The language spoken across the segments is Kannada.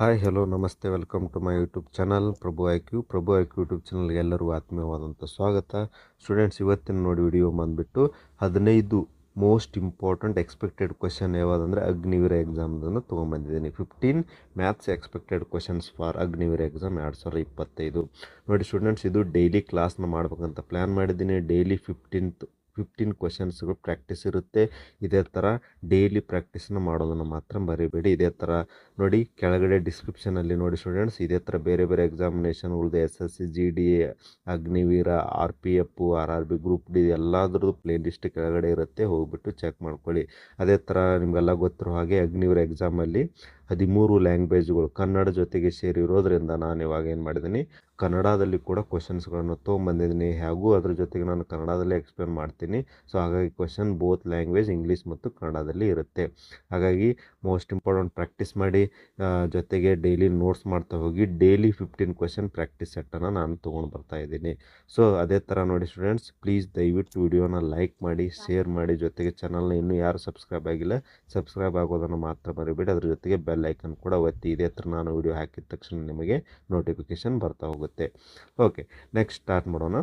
ಹಾಯ್ ಹಲೋ ನಮಸ್ತೆ welcome to my YouTube channel Prabhu IQ Prabhu IQ YouTube ಚಾನಲ್ಗೆ ಎಲ್ಲರೂ ಆತ್ಮೀಯವಾದಂಥ ಸ್ವಾಗತ. ಸ್ಟೂಡೆಂಟ್ಸ್ ಇವತ್ತಿನ ನೋಡಿ ವಿಡಿಯೋ ಬಂದುಬಿಟ್ಟು ಹದಿನೈದು ಮೋಸ್ಟ್ ಇಂಪಾರ್ಟೆಂಟ್ ಎಕ್ಸ್ಪೆಕ್ಟೆಡ್ ಕ್ವಶನ್ ಯಾವುದಂದರೆ ಅಗ್ನಿವೀರ ಎಕ್ಸಾಮ್ದನ್ನು ತೊಗೊಂಬಂದಿದ್ದೀನಿ. Fifteen maths expected questions for Agniveer exam ಎರಡು ಸಾವಿರದ ಇಪ್ಪತ್ತೈದು. ನೋಡಿ ಸ್ಟೂಡೆಂಟ್ಸ್ ಇದು ಡೈಲಿ ಕ್ಲಾಸ್ನ ಮಾಡ್ಬೇಕಂತ ಪ್ಲ್ಯಾನ್ ಮಾಡಿದ್ದೀನಿ. ಡೈಲಿ ಫಿಫ್ಟೀನ್ತ್ ಫಿಫ್ಟೀನ್ ಕ್ವಶನ್ಸ್ಗಳು ಪ್ರಾಕ್ಟೀಸ್ ಇರುತ್ತೆ. ಇದೇ ಥರ ಡೈಲಿ ಪ್ರಾಕ್ಟೀಸ್ನ ಮಾಡೋದನ್ನು ಮಾತ್ರ ಮರಿಬೇಡಿ. ಇದೇ ಥರ ನೋಡಿ ಕೆಳಗಡೆ ಡಿಸ್ಕ್ರಿಪ್ಷನಲ್ಲಿ ನೋಡಿ ಸ್ಟೂಡೆಂಟ್ಸ್ ಇದೇ ಥರ ಬೇರೆ ಬೇರೆ ಎಕ್ಸಾಮಿನೇಷನ್ಗಳದ್ದು S S C G D Agniveer R P F R R B group D ಎಲ್ಲದರದ್ದು playlist ಕೆಳಗಡೆ ಇರುತ್ತೆ. ಹೋಗ್ಬಿಟ್ಟು ಚೆಕ್ ಮಾಡ್ಕೊಳ್ಳಿ. ಅದೇ ಥರ ನಿಮಗೆಲ್ಲ ಗೊತ್ತಿರೋ ಹಾಗೆ ಅಗ್ನಿವೀರ ಎಕ್ಸಾಮಲ್ಲಿ ಹದಿಮೂರು ಲ್ಯಾಂಗ್ವೇಜ್ಗಳು ಕನ್ನಡ ಜೊತೆಗೆ ಸೇರಿರೋದ್ರಿಂದ ನಾನು ಇವಾಗ ಏನು ಮಾಡಿದ್ದೀನಿ, ಕನ್ನಡದಲ್ಲಿ ಕೂಡ ಕ್ವಶನ್ಸ್ಗಳನ್ನು ತೊಗೊಂಬಂದಿದ್ದೀನಿ ಹಾಗೂ ಅದ್ರ ಜೊತೆಗೆ ನಾನು ಕನ್ನಡದಲ್ಲೇ ಎಕ್ಸ್ಪ್ಲೇನ್ ಮಾಡ್ತೀನಿ. ಸೊ ಹಾಗಾಗಿ ಕ್ವಶನ್ ಬೋತ್ ಲ್ಯಾಂಗ್ವೇಜ್ ಇಂಗ್ಲೀಷ್ ಮತ್ತು ಕನ್ನಡದಲ್ಲಿ ಇರುತ್ತೆ. ಹಾಗಾಗಿ ಮೋಸ್ಟ್ ಇಂಪಾರ್ಟೆಂಟ್ ಪ್ರಾಕ್ಟೀಸ್ ಮಾಡಿ ಜೊತೆಗೆ ಡೈಲಿ ನೋಟ್ಸ್ ಮಾಡ್ತಾ ಹೋಗಿ ಡೈಲಿ ಫಿಫ್ಟೀನ್ ಕ್ವಶನ್ ಪ್ರಾಕ್ಟೀಸ್ ಸೆಟ್ಟನ್ನು ನಾನು ತೊಗೊಂಡು ಬರ್ತಾ ಇದ್ದೀನಿ. ಸೊ ಅದೇ ಥರ ನೋಡಿ ಸ್ಟೂಡೆಂಟ್ಸ್ ಪ್ಲೀಸ್ ದಯವಿಟ್ಟು ವಿಡಿಯೋನ ಲೈಕ್ ಮಾಡಿ ಶೇರ್ ಮಾಡಿ. ಜೊತೆಗೆ ಚಾನಲ್ನ ಇನ್ನೂ ಯಾರು ಸಬ್ಸ್ಕ್ರೈಬ್ ಆಗಿಲ್ಲ ಸಬ್ಸ್ಕ್ರೈಬ್ ಆಗೋದನ್ನು ಮಾತ್ರ ಮರಿಬಿಡಿ. ಅದ್ರ ಜೊತೆಗೆ ಬೆಲ್ ಐಕನ್ ಕೂಡ ಒತ್ತಿ, ಇದೇ ಥರ ನಾನು ವಿಡಿಯೋ ಹಾಕಿದ ತಕ್ಷಣ ನಿಮಗೆ ನೋಟಿಫಿಕೇಶನ್ ಬರ್ತಾ ಹೋಗುತ್ತೆ. ಓಕೆ ನೆಕ್ಸ್ಟ್ ಸ್ಟಾರ್ಟ್ ಮಾಡೋಣ.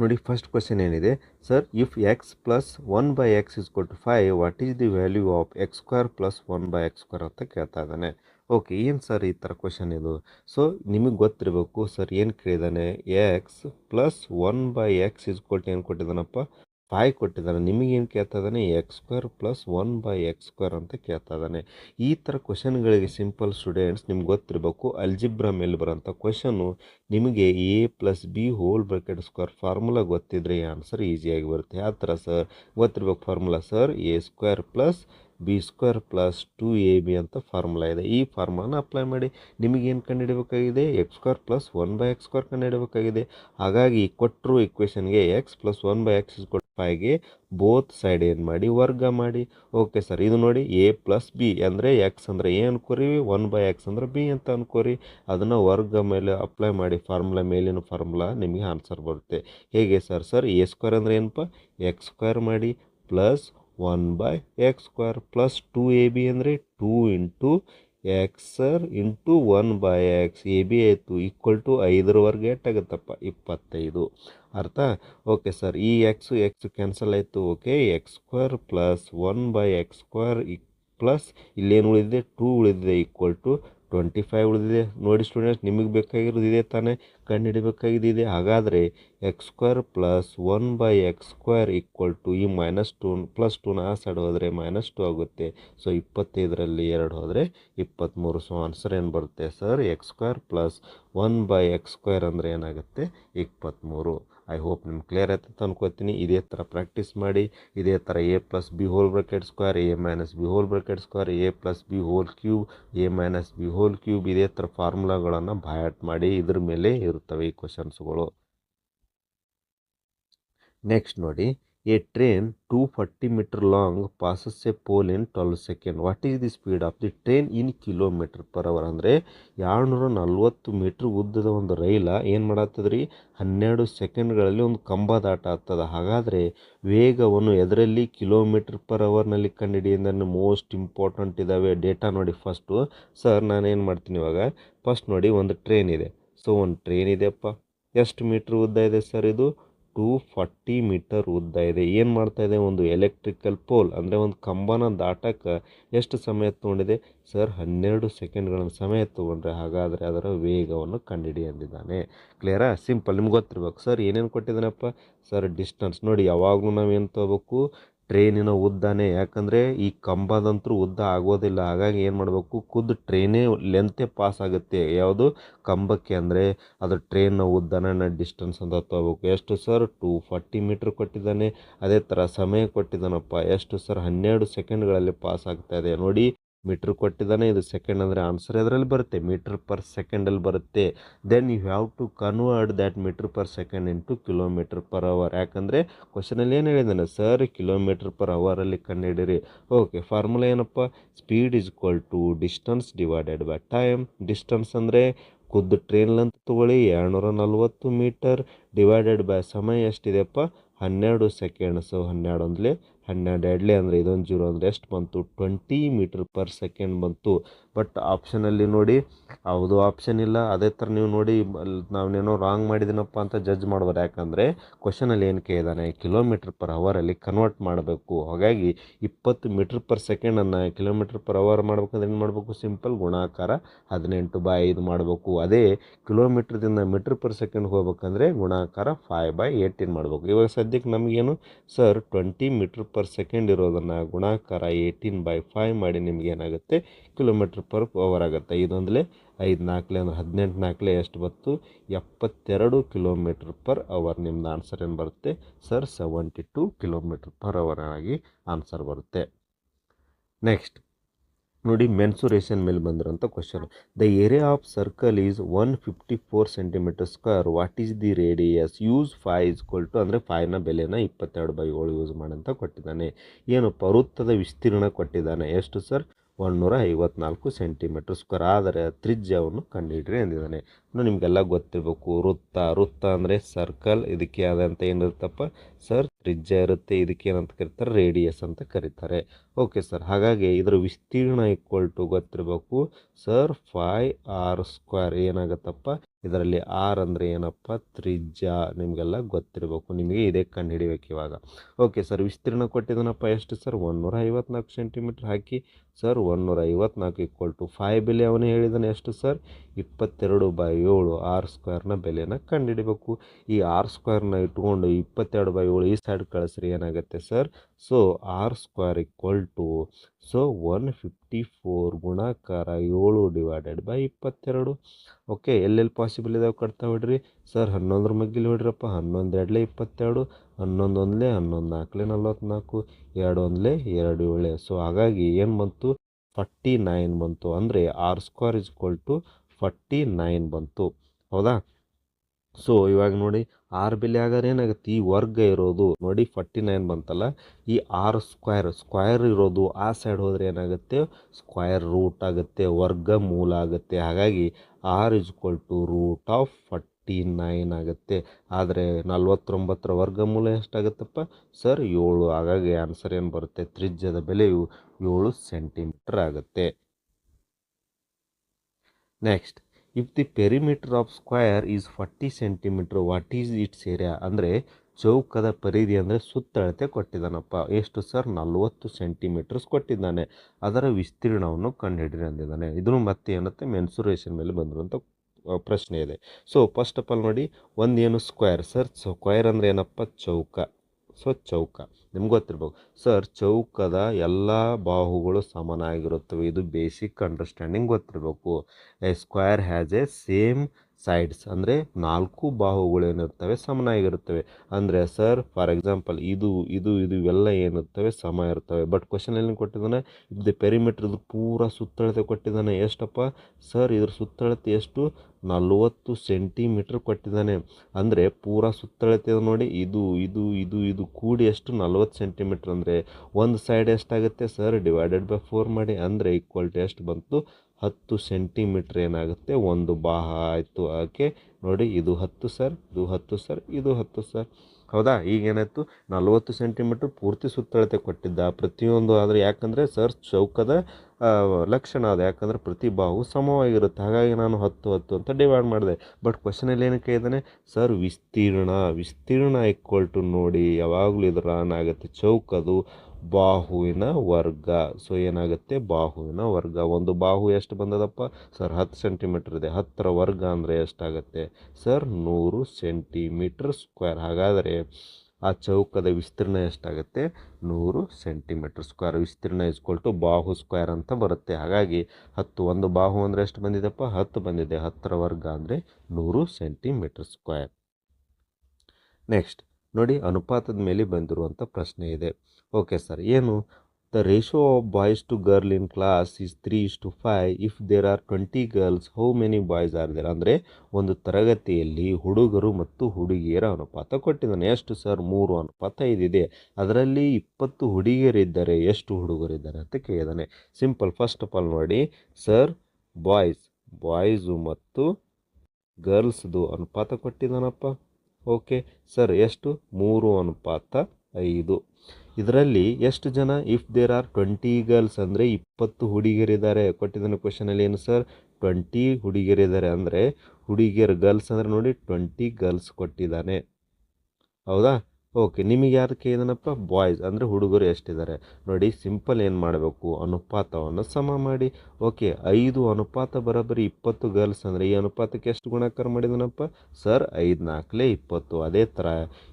ನೋಡಿ ಫಸ್ಟ್ ಕ್ವಶನ್ ಏನಿದೆ? Sir if x plus one by x is ಕೊಟ್ಟು five what is the value of x square plus one by x square ಅಂತ ಕೇಳ್ತಾ ಇದ್ದಾನೆ. ಓಕೆ ಏನು ಸರ್ ಈ ಥರ ಕ್ವಶನ್ ಇದು? ಸೊ ನಿಮಗೆ ಗೊತ್ತಿರಬೇಕು ಸರ್ ಏನು ಕೇಳಿದ್ದಾನೆ x plus one by x is ಕೊಟ್ಟು ಏನು ಕೊಟ್ಟಿದ್ದಾನಪ್ಪ? ಫೈವ್ ಕೊಟ್ಟಿದ್ದಾನೆ. ನಿಮಗೇನು ಕೇಳ್ತಾ ಇದ್ದಾನೆ? X square plus one by x square ಅಂತ ಕೇಳ್ತಾ ಇದ್ದಾನೆ. ಈ ಥರ ಕ್ವಶನ್ಗಳಿಗೆ ಸಿಂಪಲ್ ಸ್ಟೂಡೆಂಟ್ಸ್ ನಿಮ್ಗೆ ಗೊತ್ತಿರಬೇಕು. ಅಲ್ಜಿಬ್ರಾ ಮೇಲೆ ಬರೋಂಥ ಕ್ವಶನ್ನು ನಿಮಗೆ a plus b whole bracket square formula ಗೊತ್ತಿದ್ರೆ ಆನ್ಸರ್ ಈಸಿಯಾಗಿ ಬರುತ್ತೆ. ಆ ಥರ ಸರ್ ಗೊತ್ತಿರ್ಬೇಕು formula sir a square plus b square plus two a b ಅಂತ ಫಾರ್ಮುಲಾ ಇದೆ. ಈ ಫಾರ್ಮುಲಾನ ಅಪ್ಲೈ ಮಾಡಿ ನಿಮಗೇನು ಕಂಡುಹಿಡಬೇಕಾಗಿದೆ? X square plus one by x square ಕಂಡುಹಿಡಬೇಕಾಗಿದೆ. ಹಾಗಾಗಿ ಕೊಟ್ಟರು ಇಕ್ವೇಷನ್ಗೆ x plus one by x ಫೈವ್ಗೆ both side ಏನು ಮಾಡಿ, ವರ್ಗ ಮಾಡಿ. ಓಕೆ ಸರ್ ಇದು ನೋಡಿ ಎ ಪ್ಲಸ್ ಬಿ ಅಂದರೆ ಎಕ್ಸ್ ಅಂದರೆ ಎ ಅನ್ಕೋರಿ ಒನ್ ಬೈ ಎಕ್ಸ್ ಅಂದರೆ ಬಿ ಅಂತ ಅನ್ಕೋರಿ. ಅದನ್ನು ವರ್ಗ ಮೇಲೆ ಅಪ್ಲೈ ಮಾಡಿ ಫಾರ್ಮುಲಾ ಮೇಲಿನ ಫಾರ್ಮುಲಾ ನಿಮಗೆ ಆನ್ಸರ್ ಬರುತ್ತೆ. ಹೇಗೆ ಸರ್ ಸರ್ ಎ ಸ್ಕ್ವೇರ್ ಅಂದರೆ ಏನಪ್ಪ? ಎಕ್ಸ್ ಸ್ಕ್ವೇರ್ ಮಾಡಿ plus one by x square plus two a b ಅಂದರೆ two into x sir into one by x a b ಆಯಿತು ಈಕ್ವಲ್ ಟು ಐದರವರೆಗೆ ಎಷ್ಟಾಗುತ್ತಪ್ಪ ಇಪ್ಪತ್ತೈದು. ಅರ್ಥ? ಓಕೆ ಸರ್ ಈ ಎಕ್ಸು ಎಕ್ಸ್ ಕ್ಯಾನ್ಸಲ್ ಆಯಿತು okay x square plus one by x square ಇಕ್ plus ಇಲ್ಲೇನು ಉಳಿದಿದೆ? ಟೂ ಉಳಿದಿದೆ ಈಕ್ವಲ್ ಟು ಟ್ವೆಂಟಿ ಫೈವ್ ಉಳಿದಿದೆ. ನೋಡಿ ಸ್ಟೂಡೆಂಟ್ಸ್ ನಿಮಗೆ ಬೇಕಾಗಿರೋದು ಇದೆ ತಾನೇ. ಕಂಡುಹಿಡಬೇಕಾಗಿದೆ ಹಾಗಾದರೆ x square plus one by x square equal to ಈ ಮೈನಸ್ ಟೂ ಪ್ಲಸ್ ಟೂನ ಆ ಸೈಡ್ ಹೋದರೆ ಮೈನಸ್ ಟು ಆಗುತ್ತೆ. ಸೊ ಇಪ್ಪತ್ತೈದರಲ್ಲಿ ಎರಡು ಹೋದರೆ ಇಪ್ಪತ್ತ್ಮೂರು ಸೊ ಆನ್ಸರ್ ಏನು ಬರುತ್ತೆ? Sir x square plus one by x square ಅಂದರೆ ಏನಾಗುತ್ತೆ? ಇಪ್ಪತ್ತ್ಮೂರು ಐ ಹೋಪ್ ನಿಮ್ಗೆ ಕ್ಲಿಯರ್ ಆಯ್ತು ಅಂತ ಅನ್ಕೋತೀನಿ. ಇದೇ ಥರ ಪ್ರಾಕ್ಟೀಸ್ ಮಾಡಿ, ಇದೇ ಥರ a plus b whole bracket square a minus b whole bracket square a plus b whole cube a minus b whole cube ಇದೇ ಥರ ಫಾರ್ಮುಲಾಗಳನ್ನು ಬಾಯಾಟ್ ಮಾಡಿ ಇದ್ರ ಮೇಲೆ ಇರುತ್ತವೆ ಈ ಕ್ವಶನ್ಸ್ಗಳು ನೆಕ್ಸ್ಟ್ ನೋಡಿ train two forty metre long passes a pole in twelve second what is the speed of the train in kilometre per hour ಅಂದರೆ ಏಳ್ನೂರ ನಲ್ವತ್ತು ಮೀಟ್ರ್ ಉದ್ದದ ಒಂದು ರೈಲ ಏನು ಮಾಡತ್ತದ್ರಿ? ಹನ್ನೆರಡು ಸೆಕೆಂಡ್ಗಳಲ್ಲಿ ಒಂದು ಕಂಬ ದಾಟ ಆಗ್ತದ ಹಾಗಾದರೆ ವೇಗವನ್ನು ಎದರಲ್ಲಿ ಕಿಲೋಮೀಟ್ರ್ ಪರ್ ಅವರ್ನಲ್ಲಿ ಕಂಡುಹಿಡಿಯೋದನ್ನು ಮೋಸ್ಟ್ ಇಂಪಾರ್ಟೆಂಟ್ ಇದ್ದಾವೆ ಡೇಟಾ ನೋಡಿ ಫಸ್ಟು ಸರ್ ನಾನೇನು ಮಾಡ್ತೀನಿ ಇವಾಗ? ಫಸ್ಟ್ ನೋಡಿ ಒಂದು ಟ್ರೈನ್ ಇದೆ. ಸೊ ಒಂದು ಟ್ರೈನ್ ಇದೆಯಪ್ಪ. ಎಷ್ಟು ಮೀಟ್ರ್ ಉದ್ದ ಇದೆ ಸರ್ ಇದು? ಟೂ ಫಾರ್ಟಿ ಮೀಟರ್ ಉದ್ದ ಇದೆ. ಏನು ಮಾಡ್ತಾ ಇದೆ? ಒಂದು ಎಲೆಕ್ಟ್ರಿಕಲ್ ಪೋಲ್ ಅಂದರೆ ಒಂದು ಕಂಬನ ದಾಟಕ್ಕೆ ಎಷ್ಟು ಸಮಯ ತೊಗೊಂಡಿದೆ? ಸರ್ ಹನ್ನೆರಡು ಸೆಕೆಂಡ್ಗಳ ಸಮಯ ತೊಗೊಂಡ್ರೆ, ಹಾಗಾದರೆ ಅದರ ವೇಗವನ್ನು ಕಂಡುಹಿಡಿ ಅಂದಿದ್ದಾನೆ ಕ್ಲಿಯರಾ ಸಿಂಪಲ್ ನಿಮ್ಗೆ ಗೊತ್ತಿರ್ಬೇಕು. ಸರ್ ಏನೇನು ಕೊಟ್ಟಿದ್ದಾನಪ್ಪ? ಸರ್ ಡಿಸ್ಟನ್ಸ್ ನೋಡಿ, ಯಾವಾಗಲೂ ನಾವು ಏನು ತೊಗೋಬೇಕು? ಟ್ರೈನಿನ ಉದ್ದನೇ. ಯಾಕಂದರೆ ಈ ಕಂಬದಂತೂ ಉದ್ದ ಆಗೋದಿಲ್ಲ. ಹಾಗಾಗಿ ಏನು ಮಾಡಬೇಕು? ಖುದ್ದು ಟ್ರೈನೇ ಲೆಂತೆ ಪಾಸ್ ಆಗುತ್ತೆ. ಯಾವುದು? ಕಂಬಕ್ಕೆ ಅಂದರೆ ಅದು ಟ್ರೈನ್ನ ಉದ್ದನ ಡಿಸ್ಟೆನ್ಸ್ ಅಂತ ತಗೋಬೇಕು. ಎಷ್ಟು ಸರ್? ಟೂ ಫಾರ್ಟಿ ಮೀಟ್ರ್ ಕೊಟ್ಟಿದ್ದಾನೆ. ಅದೇ ಥರ ಸಮಯ ಕೊಟ್ಟಿದ್ದಾನಪ್ಪ. ಎಷ್ಟು ಸರ್? ಹನ್ನೆರಡು ಸೆಕೆಂಡ್ಗಳಲ್ಲಿ ಪಾಸ್ ಆಗ್ತಾ ಇದೆ. ನೋಡಿ. ಮೀಟ್ರ್ ಕೊಟ್ಟಿದ್ದಾನೆ, ಇದು ಸೆಕೆಂಡ್ ಅಂದರೆ ಆನ್ಸರ್ ಇದರಲ್ಲಿ ಬರುತ್ತೆ. ಮೀಟ್ರ್ ಪರ್ ಸೆಕೆಂಡಲ್ಲಿ ಬರುತ್ತೆ. Then you have to convert that metre per second into kilometre per hour ಯಾಕಂದರೆ ಕ್ವಶನಲ್ಲಿ ಏನು ಹೇಳಿದ್ದಾನೆ? ಸರ್ ಕಿಲೋಮೀಟ್ರ್ ಪರ್ ಅವರಲ್ಲಿ ಕಂಡುಹಿಡಿರಿ ಓಕೆ ಫಾರ್ಮುಲಾ ಏನಪ್ಪ? Speed is equal to distance divided by time distance ಅಂದರೆ ಖುದ್ದು ಟ್ರೈನ್ ಲೆಂತ್ ತೊಗೊಳ್ಳಿ ಎರಡುನೂರ ನಲ್ವತ್ತು ಮೀಟರ್ ಡಿವೈಡೆಡ್ ಬೈ ಸಮಯ ಎಷ್ಟಿದೆಯಪ್ಪ? ಹನ್ನೆರಡು ಸೆಕೆಂಡ್ಸು ಹನ್ನೆರಡು ಒಂದಲೇ ಹನ್ನೆರಡು ಎರಡಲೇ ಅಂದರೆ ಇದೊಂದು ಜೀರೋ ಅಂದರೆ ಎಷ್ಟು ಬಂತು? ಟ್ವೆಂಟಿ ಮೀಟ್ರ್ ಪರ್ ಸೆಕೆಂಡ್ ಬಂತು. ಬಟ್ ಆಪ್ಷನಲ್ಲಿ ನೋಡಿ ಯಾವುದು ಆಪ್ಷನ್ ಇಲ್ಲ. ಅದೇ ಥರ ನೀವು ನೋಡಿ ನಾವೇನೋ ರಾಂಗ್ ಮಾಡಿದ್ದೀನಪ್ಪ ಅಂತ ಜಡ್ಜ್ ಮಾಡ್ಬೋದು. ಯಾಕಂದರೆ ಕ್ವಶನಲ್ಲಿ ಏನು ಕೇಳಿದಾನೆ? ಕಿಲೋಮೀಟ್ರ್ ಪರ್ ಅವರಲ್ಲಿ ಕನ್ವರ್ಟ್ ಮಾಡಬೇಕು. ಹಾಗಾಗಿ, ಇಪ್ಪತ್ತು ಮೀಟ್ರ್ ಪರ್ ಸೆಕೆಂಡನ್ನು ಕಿಲೋಮೀಟ್ರ್ ಪರ್ ಅವರ್ ಮಾಡ್ಬೇಕಂದ್ರೆ ಏನು ಮಾಡಬೇಕು? ಸಿಂಪಲ್ ಗುಣಾಕಾರ ಹದಿನೆಂಟು ಬೈ ಐದು ಮಾಡಬೇಕು. ಅದೇ ಕಿಲೋಮೀಟ್ರದಿಂದ ಮೀಟ್ರ್ ಪರ್ ಸೆಕೆಂಡ್ ಹೋಗ್ಬೇಕಂದ್ರೆ ಗುಣಾಕಾರ ಫೈವ್ ಬೈ ಏಯ್ಟೀನ್ ಮಾಡಬೇಕು? ಇವಾಗ ಸದ್ಯಕ್ಕೆ ನಮಗೇನು sir twenty metre per second ಇರೋದನ್ನು ಗುಣಾಕಾರ ಏಯ್ಟೀನ್ ಬೈ ಫೈವ್ ಮಾಡಿ ನಿಮ್ಗೆ ಏನಾಗುತ್ತೆ? ಕಿಲೋಮೀಟ್ರ್ ಪರ್ ಅವರ್ ಆಗುತ್ತೆ. ಇದೊಂದಲೇ ಐದು ನಾಲ್ಕಲೆ ಅಂದರೆ ಹದಿನೆಂಟು ನಾಲ್ಕಲೆ ಎಷ್ಟು ಬತ್ತು ಎಪ್ಪತ್ತೆರಡು ಕಿಲೋಮೀಟ್ರ್ ಪರ್ ಅವರ್ ನಿಮ್ದು ಆನ್ಸರ್ ಏನು ಬರುತ್ತೆ? Sir seventy two kilometre per hour ಆಗಿ ಆನ್ಸರ್ ಬರುತ್ತೆ. ನೆಕ್ಸ್ಟ್ ನೋಡಿ ಮೆನ್ಸುರೇಷನ್ ಮೇಲೆ ಬಂದಿರೋಂಥ question the area of circle is one fifty four centimetre square what is the radius use pi is equal to ಅಂದರೆ ಫೈನ ಬೆಲೆನ ಇಪ್ಪತ್ತೆರಡು ಬೈ ಏಳು ಯೂಸ್ ಮಾಡಂತ ಕೊಟ್ಟಿದ್ದಾನೆ. ಏನು ವೃತ್ತದ ವಿಸ್ತೀರ್ಣ ಕೊಟ್ಟಿದ್ದಾನೆ? ಎಷ್ಟು ಸರ್ ಒಂದುನೂರ ಐವತ್ನಾಲ್ಕು ಸೆಂಟಿಮೀಟರ್ ಸ್ಕ್ವೇರ್ ಆದರೆ ತ್ರಿಜ್ಯವನ್ನು ಕಂಡುಹಿಡ್ರಿ ಅಂದಿದ್ದಾನೆ. ನಿಮಗೆಲ್ಲ ಗೊತ್ತಿರಬೇಕು, ವೃತ್ತ. ವೃತ್ತ ಅಂದರೆ ಸರ್ಕಲ್ ಇದಕ್ಕೆ ಆದಂಥ ಏನಿರುತ್ತಪ್ಪ? ಸರ್ ತ್ರಿಜ್ಯ ಇರುತ್ತೆ. ಇದಕ್ಕೆ ಏನಂತ ಕರೀತಾರೆ? ರೇಡಿಯಸ್ ಅಂತ ಕರೀತಾರೆ. ಓಕೆ ಸರ್ ಹಾಗಾಗಿ ಇದರ ವಿಸ್ತೀರ್ಣ ಈಕ್ವಲ್ ಟು ಗೊತ್ತಿರಬೇಕು. ಸರ್ ಫೈ ಆರ್ ಸ್ಕ್ವೇರ್ ಏನಾಗುತ್ತಪ್ಪ? ಇದರಲ್ಲಿ ಆರ್ ಅಂದರೆ ಏನಪ್ಪ? ತ್ರಿಜ್ಯ ನಿಮಗೆಲ್ಲ ಗೊತ್ತಿರಬೇಕು. ನಿಮಗೆ ಇದೇ ಕಂಡು ಹಿಡಿಬೇಕು ಇವಾಗ. ಓಕೆ ಸರ್ ವಿಸ್ತೀರ್ಣ ಕೊಟ್ಟಿದ್ದಾನಪ್ಪ ಎಷ್ಟು ಸರ್ ಒನ್ನೂರ ಐವತ್ನಾಲ್ಕು ಸೆಂಟಿಮೀಟ್ರ್ ಹಾಕಿ ಸರ್ ಒನ್ನೂರ ಐವತ್ನಾಲ್ಕು ಈಕ್ವಲ್ ಟು ಫೈ ಬೆಲೆ ಅವನು ಹೇಳಿದಾನೆ ಎಷ್ಟು ಸರ್ ಇಪ್ಪತ್ತೆರಡು ಬೈ ಏಳು ಆರ್ ಸ್ಕ್ವೇರ್ನ ಬೆಲೆನ ಕಂಡುಹಿಡಿಬೇಕು. ಈ ಆರ್ ಸ್ಕ್ವೇರ್ನ ಇಟ್ಕೊಂಡು ಇಪ್ಪತ್ತೆರಡು ಬೈ ಏಳು ಈ ಸೈಡ್ ಕಳಿಸ್ರಿ ಏನಾಗುತ್ತೆ sir so R square equal to so one fifty four ಗುಣಾಕಾರ ಏಳು ಡಿವೈಡೆಡ್ ಬೈ ಇಪ್ಪತ್ತೆರಡು. ಓಕೆ ಎಲ್ಲೆಲ್ಲಿ ಪಾಸಿಬಲ್ ಇದಾವೆ ಕಟ್ತಾ ಹೊಡ್ರಿ ಸರ್ ಹನ್ನೊಂದರ ಮಗ್ಗಿಲಿ ಹೊಡ್ರಪ್ಪ ಹನ್ನೊಂದು ಎರಡಲೇ ಇಪ್ಪತ್ತೆರಡು, ಹನ್ನೊಂದು ಹನ್ನೊಂದು ನಾಲ್ಕಲೇ ನಲ್ವತ್ನಾಲ್ಕು, ಎರಡು ಒಂದಲೇ ಎರಡು ಏಳೆ. ಸೊ ಹಾಗಾಗಿ ಏನು ಬಂತು? ಫಾರ್ಟಿ ನೈನ್ ಬಂತು. ಅಂದರೆ R square is equal to forty nine ಬಂತು. ಹೌದಾ? ಸೊ ಇವಾಗ ನೋಡಿ ಆರ್ ಬೆಲೆ ಆಗೋದು ಏನಾಗುತ್ತೆ? ಈ ವರ್ಗ ಇರೋದು ನೋಡಿ ಫಾರ್ಟಿ ನೈನ್ ಬಂತಲ್ಲ, ಈ ಆರ್ ಸ್ಕ್ವೇರ್ ಸ್ಕ್ವೇರ್ ಇರೋದು ಆ ಸೈಡ್ ಹೋದರೆ ಏನಾಗುತ್ತೆ? ಸ್ಕ್ವೇರ್ ರೂಟ್ ಆಗುತ್ತೆ, ವರ್ಗ ಮೂಲ ಆಗುತ್ತೆ. ಹಾಗಾಗಿ R is equal to root of forty nine ಆಗುತ್ತೆ. ಆದರೆ ನಲ್ವತ್ತೊಂಬತ್ತರ ವರ್ಗಮೂಲ ಎಷ್ಟಾಗುತ್ತಪ್ಪ? ಸರ್, ಏಳು. ಹಾಗಾಗಿ ಆನ್ಸರ್ ಏನು ಬರುತ್ತೆ? ತ್ರಿಜ್ಯದ ಬೆಲೆಯು ಏಳು ಸೆಂಟಿಮೀಟರ್ ಆಗುತ್ತೆ. Next. If the perimeter of square is forty centimetre what is its area ಅಂದರೆ ಚೌಕದ ಪರಿಧಿ ಅಂದರೆ ಸುತ್ತಳತೆ ಕೊಟ್ಟಿದ್ದಾನಪ್ಪ. ಎಷ್ಟು ಸರ್ ನಲ್ವತ್ತು ಸೆಂಟಿಮೀಟರ್ಸ್ ಕೊಟ್ಟಿದ್ದಾನೆ. ಅದರ ವಿಸ್ತೀರ್ಣವನ್ನು ಕಂಡುಹಿಡಿರಿ ಅಂದಿದ್ದಾನೆ. ಇದನ್ನು ಮತ್ತೆ ಏನತ್ತೆ ಮೆನ್ಸುರೇಷನ್ ಮೇಲೆ ಬಂದಿರುವಂಥ ಪ್ರಶ್ನೆ ಇದೆ. ಸೊ ಫಸ್ಟ್ ಆಫ್ ಆಲ್ ನೋಡಿ, ಒಂದೇನು ಸ್ಕ್ವೇರ್ ಸರ್ ಸ್ಕ್ವೇರ್ ಅಂದರೆ ಏನಪ್ಪ? ಚೌಕ. ಸೊ ಚೌಕ ನಿಮ್ಗೆ ಗೊತ್ತಿರ್ಬೇಕು. ಸರ್, ಚೌಕದ ಎಲ್ಲ ಬಾಹುಗಳು ಸಮನಾಗಿರುತ್ತವೆ. ಇದು ಬೇಸಿಕ್ ಅಂಡರ್ಸ್ಟ್ಯಾಂಡಿಂಗ್ ಗೊತ್ತಿರಬೇಕು. A square has a same sides ಅಂದರೆ ನಾಲ್ಕು ಬಾಹುಗಳು ಏನಿರ್ತವೆ ಸಮನಾಗಿರುತ್ತವೆ. ಅಂದರೆ ಸರ್ ಫಾರ್ ಎಕ್ಸಾಂಪಲ್ ಇದು ಇದು ಇದು ಇವೆಲ್ಲ ಏನಿರ್ತವೆ ಸಮ ಇರ್ತವೆ ಬಟ್ ಕ್ವಶನ್ ಎಲ್ಲಿ ಕೊಟ್ಟಿದ್ದಾನೆ? ಇದು ಪೆರಿಮೀಟ್ರದ್ದು ಪೂರ ಸುತ್ತಳತೆ ಕೊಟ್ಟಿದ್ದಾನೆ. ಎಷ್ಟಪ್ಪ? ಸರ್ ಇದ್ರ ಸುತ್ತಳತೆ ಎಷ್ಟು? ನಲವತ್ತು ಸೆಂಟಿಮೀಟ್ರ್ ಕೊಟ್ಟಿದ್ದಾನೆ. ಅಂದರೆ ಪೂರ ಸುತ್ತಳತೆ ನೋಡಿ, ಇದು ಇದು ಇದು ಇದು ಕೂಡಿ ಎಷ್ಟು? ನಲ್ವತ್ತು ಸೆಂಟಿಮೀಟ್ರ್ ಅಂದರೆ ಒಂದು ಸೈಡ್ ಎಷ್ಟಾಗುತ್ತೆ? ಸರ್ ಡಿವೈಡೆಡ್ ಬೈ ಫೋರ್ ಮಾಡಿ, ಅಂದರೆ ಈಕ್ವಲ್ ಟು ಎಷ್ಟು ಬಂತು? ಹತ್ತು ಸೆಂಟಿಮೀಟ್ರ್ ಏನಾಗುತ್ತೆ? ಒಂದು ಬಾಹ ಆಯಿತು ಓಕೆ ನೋಡಿ, ಇದು ಹತ್ತು, ಸರ್. ಇದು ಹತ್ತು, ಸರ್. ಇದು ಹತ್ತು, ಸರ್. ಹೌದಾ? ಈಗೇನಾಯಿತು ನಲ್ವತ್ತು ಸೆಂಟಿಮೀಟ್ರ್ ಪೂರ್ತಿ ಸುತ್ತಳತೆ ಕೊಟ್ಟಿದ್ದ ಪ್ರತಿಯೊಂದು. ಆದರೆ ಯಾಕಂದರೆ, ಸರ್, ಚೌಕದ ಲಕ್ಷಣ ಅದು. ಯಾಕಂದರೆ, ಪ್ರತಿ ಬಾಹು ಸಮವಾಗಿರುತ್ತೆ. ಹಾಗಾಗಿ ನಾನು ಹತ್ತು ಹತ್ತು ಅಂತ ಡಿವೈಡ್ ಮಾಡಿದೆ. ಬಟ್ ಕ್ವಶನಲ್ಲಿ ಏನಕ್ಕೆ ಇದ್ದಾನೆ? ಸರ್, ವಿಸ್ತೀರ್ಣ. ವಿಸ್ತೀರ್ಣ ಈಕ್ವಲ್ ಟು ನೋಡಿ, ಯಾವಾಗಲೂ ಇದು ರನ್ ಆಗುತ್ತೆ. ಚೌಕದು ಬಾಹುವಿನ ವರ್ಗ. ಸೊ ಏನಾಗುತ್ತೆ? ಬಾಹುವಿನ ವರ್ಗ. ಒಂದು ಬಾಹು ಎಷ್ಟು ಬಂದದಪ್ಪ? ಸರ್, ಹತ್ತು ಸೆಂಟಿಮೀಟ್ರ್ ಇದೆ. ಹತ್ತರ ವರ್ಗ ಅಂದರೆ ಎಷ್ಟಾಗುತ್ತೆ? ಸರ್, ನೂರು ಸೆಂಟಿಮೀಟ್ರ್ ಸ್ಕ್ವೇರ್ ಹಾಗಾದರೆ ಆ ಚೌಕದ ವಿಸ್ತೀರ್ಣ ಎಷ್ಟಾಗುತ್ತೆ? ನೂರು ಸೆಂಟಿಮೀಟ್ರ್ ಸ್ಕ್ವೇರ್ ವಿಸ್ತೀರ್ಣ ಇಸ್ಕೊಲ್ ಟು ಬಾಹು ಸ್ಕ್ವೇರ್ ಅಂತ ಬರುತ್ತೆ. ಹಾಗಾಗಿ ಹತ್ತು, ಒಂದು ಬಾಹು ಅಂದರೆ ಎಷ್ಟು ಬಂದಿದೆಪ್ಪ? ಹತ್ತು ಬಂದಿದೆ. ಹತ್ತರ ವರ್ಗ ಅಂದರೆ ನೂರು ಸೆಂಟಿಮೀಟ್ರ್ ಸ್ಕ್ವೇರ್ ನೆಕ್ಸ್ಟ್ ನೋಡಿ ಅನುಪಾತದ ಮೇಲೆ ಬಂದಿರುವಂಥ ಪ್ರಶ್ನೆ ಇದೆ. ಓಕೆ ಸರ್ ಏನು? The ratio of boys to girl in class is three is to five if there are twenty girls how many boys are there ಅಂದರೆ ಒಂದು ತರಗತಿಯಲ್ಲಿ ಹುಡುಗರು ಮತ್ತು ಹುಡುಗಿಯರ ಅನುಪಾತ ಕೊಟ್ಟಿದ್ದಾನೆ. ಎಷ್ಟು ಸರ್ ಮೂರು ಅನುಪಾತ ಇದಿದೆ ಅದರಲ್ಲಿ ಇಪ್ಪತ್ತು ಹುಡುಗಿಯರಿದ್ದಾರೆ, ಎಷ್ಟು ಹುಡುಗರಿದ್ದಾರೆ ಅಂತ ಕೇಳಿದ್ದಾನೆ ಸಿಂಪಲ್ ಫಸ್ಟ್ ಆಫ್ ಆಲ್ ನೋಡಿ ಸರ್ ಬಾಯ್ಸ್ ಬಾಯ್ಸು ಮತ್ತು ಗರ್ಲ್ಸ್ದು ಅನುಪಾತ ಕೊಟ್ಟಿದ್ದಾನಪ್ಪ. ಓಕೆ ಸರ್, ಎಷ್ಟು? ಮೂರು ಅನುಪಾತ ಐದು. ಇದರಲ್ಲಿ ಎಷ್ಟು ಜನ if there are twenty girls ಅಂದರೆ ಇಪ್ಪತ್ತು ಹುಡುಗಿಯರಿದ್ದಾರೆ? ಕೊಟ್ಟಿದ್ದಾನೆ ಕ್ವಶನಲ್ಲಿ ಏನು ಸರ್? ಟ್ವೆಂಟಿ ಹುಡುಗಿಯರಿದ್ದಾರೆ ಅಂದರೆ ಹುಡುಗಿಯರ್ ಗರ್ಲ್ಸ್ ಅಂದರೆ ನೋಡಿ ಟ್ವೆಂಟಿ ಗರ್ಲ್ಸ್ ಕೊಟ್ಟಿದ್ದಾನೆ. ಹೌದಾ? ಓಕೆ, ನಿಮಗೆ ಯಾರಕ್ಕೆ ಏನಪ್ಪ? ಬಾಯ್ಸ್ ಅಂದರೆ ಹುಡುಗರು ಎಷ್ಟಿದ್ದಾರೆ? ನೋಡಿ ಸಿಂಪಲ್ ಏನು ಮಾಡಬೇಕು? ಅನುಪಾತವನ್ನು ಸಮ ಮಾಡಿ. ಓಕೆ, ಐದು ಅನುಪಾತ ಬರೋಬ್ಬರಿ ಇಪ್ಪತ್ತು ಗರ್ಲ್ಸ್ ಅಂದರೆ ಈ ಅನುಪಾತಕ್ಕೆ ಎಷ್ಟು ಗುಣಾಕಾರ ಮಾಡಿದನಪ್ಪ? ಸರ್ ಐದು ನಾಲ್ಕಲೇ ಇಪ್ಪತ್ತು. ಅದೇ ಥರ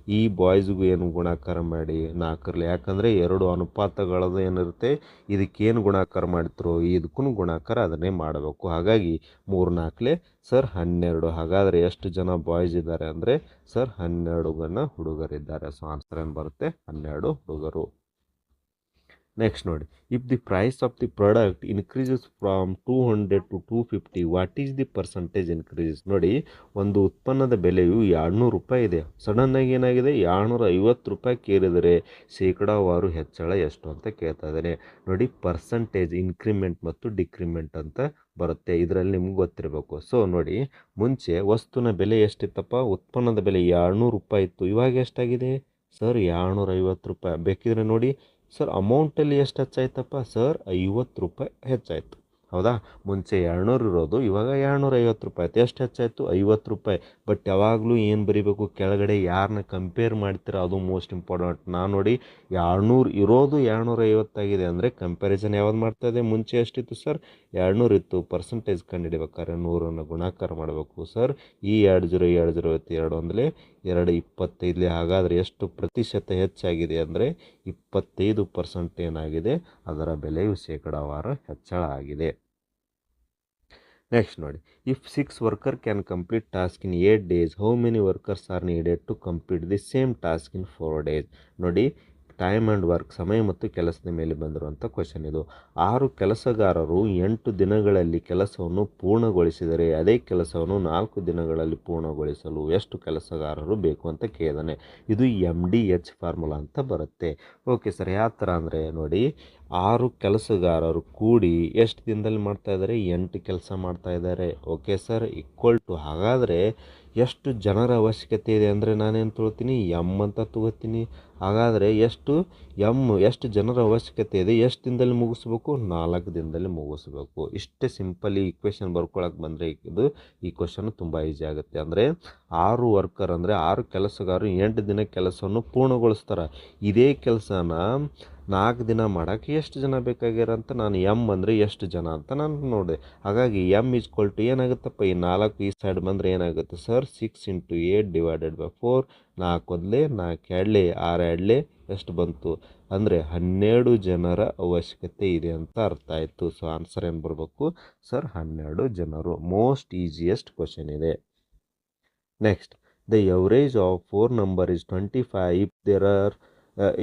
ಈ ಬಾಯ್ಸ್ಗೂ ಏನು ಗುಣಾಕಾರ ಮಾಡಿ ನಾಲ್ಕರಲ್ಲಿ? ಯಾಕಂದರೆ ಎರಡು ಅನುಪಾತಗಳದು ಏನಿರುತ್ತೆ, ಇದಕ್ಕೇನು ಗುಣಾಕಾರ ಮಾಡ್ತಿರೋ ಇದಕ್ಕೂ ಗುಣಾಕಾರ ಅದನ್ನೇ ಮಾಡಬೇಕು. ಹಾಗಾಗಿ ಮೂರು ನಾಲ್ಕಲೆ, ಸರ್ ಹನ್ನೆರಡು. ಹಾಗಾದರೆ ಎಷ್ಟು ಜನ ಬಾಯ್ಸ್ ಇದ್ದಾರೆ ಅಂದರೆ, ಸರ್ ಹನ್ನೆರಡು ಜನ ಹುಡುಗರಿದ್ದಾರೆ. ಸೊ ಆನ್ಸರ್ ಏನು ಬರುತ್ತೆ? ಹನ್ನೆರಡು ಹುಡುಗರು. ನೆಕ್ಸ್ಟ್ ನೋಡಿ. If the price of the product increases from two hundred to two fifty what is the percentage increases ನೋಡಿ, ಒಂದು ಉತ್ಪನ್ನದ ಬೆಲೆಯು ಎರಡುನೂರು ರೂಪಾಯಿ ಇದೆ. ಸಡನ್ನಾಗಿ ಏನಾಗಿದೆ? ಎರಡುನೂರ ಐವತ್ತು ರೂಪಾಯಿ ಕೇರಿದರೆ ಶೇಕಡಾವಾರು ಹೆಚ್ಚಳ ಎಷ್ಟು ಅಂತ ಕೇಳ್ತಾ ಇದ್ದಾರೆ ನೋಡಿ ಪರ್ಸಂಟೇಜ್ ಇನ್ಕ್ರಿಮೆಂಟ್ ಮತ್ತು ಡಿಕ್ರಿಮೆಂಟ್ ಅಂತ ಬರುತ್ತೆ. ಇದರಲ್ಲಿ ನಿಮ್ಗೆ ಗೊತ್ತಿರಬೇಕು. ಸೊ ನೋಡಿ, ಮುಂಚೆ ವಸ್ತುನ ಬೆಲೆ ಎಷ್ಟಿತ್ತಪ್ಪ? ಉತ್ಪನ್ನದ ಬೆಲೆ ಎರಡುನೂರು ರೂಪಾಯಿ ಇತ್ತು. ಇವಾಗ ಎಷ್ಟಾಗಿದೆ? ಸರ್ ಎರಡುನೂರ ಐವತ್ತು ರೂಪಾಯಿ. ಬೇಕಿದ್ರೆ ನೋಡಿ ಸರ್, ಅಮೌಂಟಲ್ಲಿ ಎಷ್ಟು ಹೆಚ್ಚಾಯ್ತಪ್ಪ? ಸರ್, ಐವತ್ತು ರೂಪಾಯಿ ಹೆಚ್ಚಾಯಿತು. ಹೌದಾ? ಮುಂಚೆ ಎರಡುನೂರು ಇರೋದು, ಇವಾಗ ಎರಡುನೂರ ಐವತ್ತು ರೂಪಾಯಿ ಆಯ್ತು. ಎಷ್ಟು ಹೆಚ್ಚಾಯಿತು? ಐವತ್ತು ರೂಪಾಯಿ. ಬಟ್ ಯಾವಾಗಲೂ ಏನು ಬರೀಬೇಕು? ಕೆಳಗಡೆ ಯಾರನ್ನ ಕಂಪೇರ್ ಮಾಡ್ತೀರಾ? ಅದು ಮೋಸ್ಟ್ ಇಂಪಾರ್ಟೆಂಟ್ ನಾನು ನೋಡಿ, ಎರಡುನೂರು ಇರೋದು ಎರಡುನೂರ ಐವತ್ತಾಗಿದೆ ಅಂದರೆ ಕಂಪ್ಯಾರಿಸನ್ ಯಾವ್ದು ಮಾಡ್ತಾ ಇದೆ? ಮುಂಚೆ ಎಷ್ಟಿತ್ತು ಸರ್? ಎರಡುನೂರು ಇತ್ತು. ಪರ್ಸೆಂಟೇಜ್ ಕಂಡುಹಿಡಿಬೇಕಾದ್ರೆ ನೂರನ್ನು ಗುಣಾಕಾರ ಮಾಡಬೇಕು ಸರ್. ಈ ಎರಡು ಜೀರೋ ಎರಡು ಜೀರೋ ಐವತ್ತು ಎರಡು ಅಂದರೆ ಎರಡು ಇಪ್ಪತ್ತೈದಲೇ ಹಾಗಾದರೆ ಎಷ್ಟು ಪ್ರತಿಶತ ಹೆಚ್ಚಾಗಿದೆ ಅಂದರೆ ಇಪ್ಪತ್ತೈದು ಪರ್ಸೆಂಟ್ ಏನಾಗಿದೆ? ಅದರ ಬೆಲೆಯು ಶೇಕಡಾವಾರು ಹೆಚ್ಚಳ ಆಗಿದೆ. ನೆಕ್ಸ್ಟ್ ನೋಡಿ. If six worker can complete task in eight days how many workers are needed to complete the same task in four days ನೋಡಿ ಟೈಮ್ ಆ್ಯಂಡ್ ವರ್ಕ್ ಸಮಯ ಮತ್ತು ಕೆಲಸದ ಮೇಲೆ ಬಂದಿರುವಂಥ ಕ್ವಶನ್ ಇದು. ಆರು ಕೆಲಸಗಾರರು ಎಂಟು ದಿನಗಳಲ್ಲಿ ಕೆಲಸವನ್ನು ಪೂರ್ಣಗೊಳಿಸಿದರೆ ಅದೇ ಕೆಲಸವನ್ನು ನಾಲ್ಕು ದಿನಗಳಲ್ಲಿ ಪೂರ್ಣಗೊಳಿಸಲು ಎಷ್ಟು ಕೆಲಸಗಾರರು ಬೇಕು ಅಂತ ಕೇಳಿದಾನೆ. ಇದು ಎಂ ಡಿ ಎಚ್ ಫಾರ್ಮುಲಾ ಅಂತ ಬರುತ್ತೆ. ಓಕೆ ಸರ್ ಯಾವ ಥರ ಅಂದರೆ ನೋಡಿ ಆರು ಕೆಲಸಗಾರರು ಕೂಡಿ ಎಷ್ಟು ದಿನದಲ್ಲಿ ಮಾಡ್ತಾಯಿದ್ದಾರೆ ಎಂಟು ಕೆಲಸ ಮಾಡ್ತಾಯಿದ್ದಾರೆ ಓಕೆ ಸರ್ ಈಕ್ವಲ್ ಟು ಹಾಗಾದರೆ ಎಷ್ಟು ಜನರ ಅವಶ್ಯಕತೆ ಇದೆ ಅಂದರೆ ನಾನೇನು ತೊಗೊಳ್ತೀನಿ? ಎಂ ಅಂತ ತಗೋತೀನಿ ಹಾಗಾದರೆ ಎಷ್ಟು ಎಂ ಎಷ್ಟು ಜನರ ಅವಶ್ಯಕತೆ ಇದೆ? ಎಷ್ಟು ದಿನದಲ್ಲಿ ಮುಗಿಸ್ಬೇಕು? ನಾಲ್ಕು ದಿನದಲ್ಲಿ ಮುಗಿಸ್ಬೇಕು. ಇಷ್ಟೇ ಸಿಂಪಲ್ ಈ ಇಕ್ವೇಷನ್ ಬರ್ಕೊಳಕ್ಕೆ ಬಂದರೆ ಇದು ಈ ಕ್ವೆಶನ್ ತುಂಬ ಈಸಿ ಆಗುತ್ತೆ. ಅಂದರೆ ಆರು ವರ್ಕರ್ ಅಂದರೆ ಆರು ಕೆಲಸಗಾರರು ಎಂಟು ದಿನ ಕೆಲಸವನ್ನು ಪೂರ್ಣಗೊಳಿಸ್ತಾರೆ. ಇದೇ ಕೆಲಸನ ನಾಲ್ಕು ದಿನ ಮಾಡೋಕ್ಕೆ ಎಷ್ಟು ಜನ ಬೇಕಾಗ್ಯಾರ ಅಂತ ನಾನು ಎಂ ಅಂದರೆ ಎಷ್ಟು ಜನ ಅಂತ ನಾನು ನೋಡಿದೆ. ಹಾಗಾಗಿ ಎಂ ಈಜ್ಕೊಲ್ ಟು ಏನಾಗುತ್ತಪ್ಪ? ಈ ನಾಲ್ಕು, ಈ ಸೈಡ್ ಬಂದರೆ ಏನಾಗುತ್ತೆ sir? Six into eight divided by four ನಾಲ್ಕು ಒಂದಲೇ, ನಾಲ್ಕು ಎರಡಲೇ, ಆರು ಎರಡಲೇ, ಎಷ್ಟು ಬಂತು? ಅಂದರೆ ಹನ್ನೆರಡು ಜನರ ಅವಶ್ಯಕತೆ ಇದೆ ಅಂತ ಅರ್ಥ ಆಯಿತು. ಸೊ ಆನ್ಸರ್ ಏನು ಬರಬೇಕು? ಸರ್, ಹನ್ನೆರಡು ಜನರು. ಮೋಸ್ಟ್ ಈಸಿಯೆಸ್ಟ್ ಕ್ವಶನ್ ಇದೆ. Next the average of four number is twenty five if there are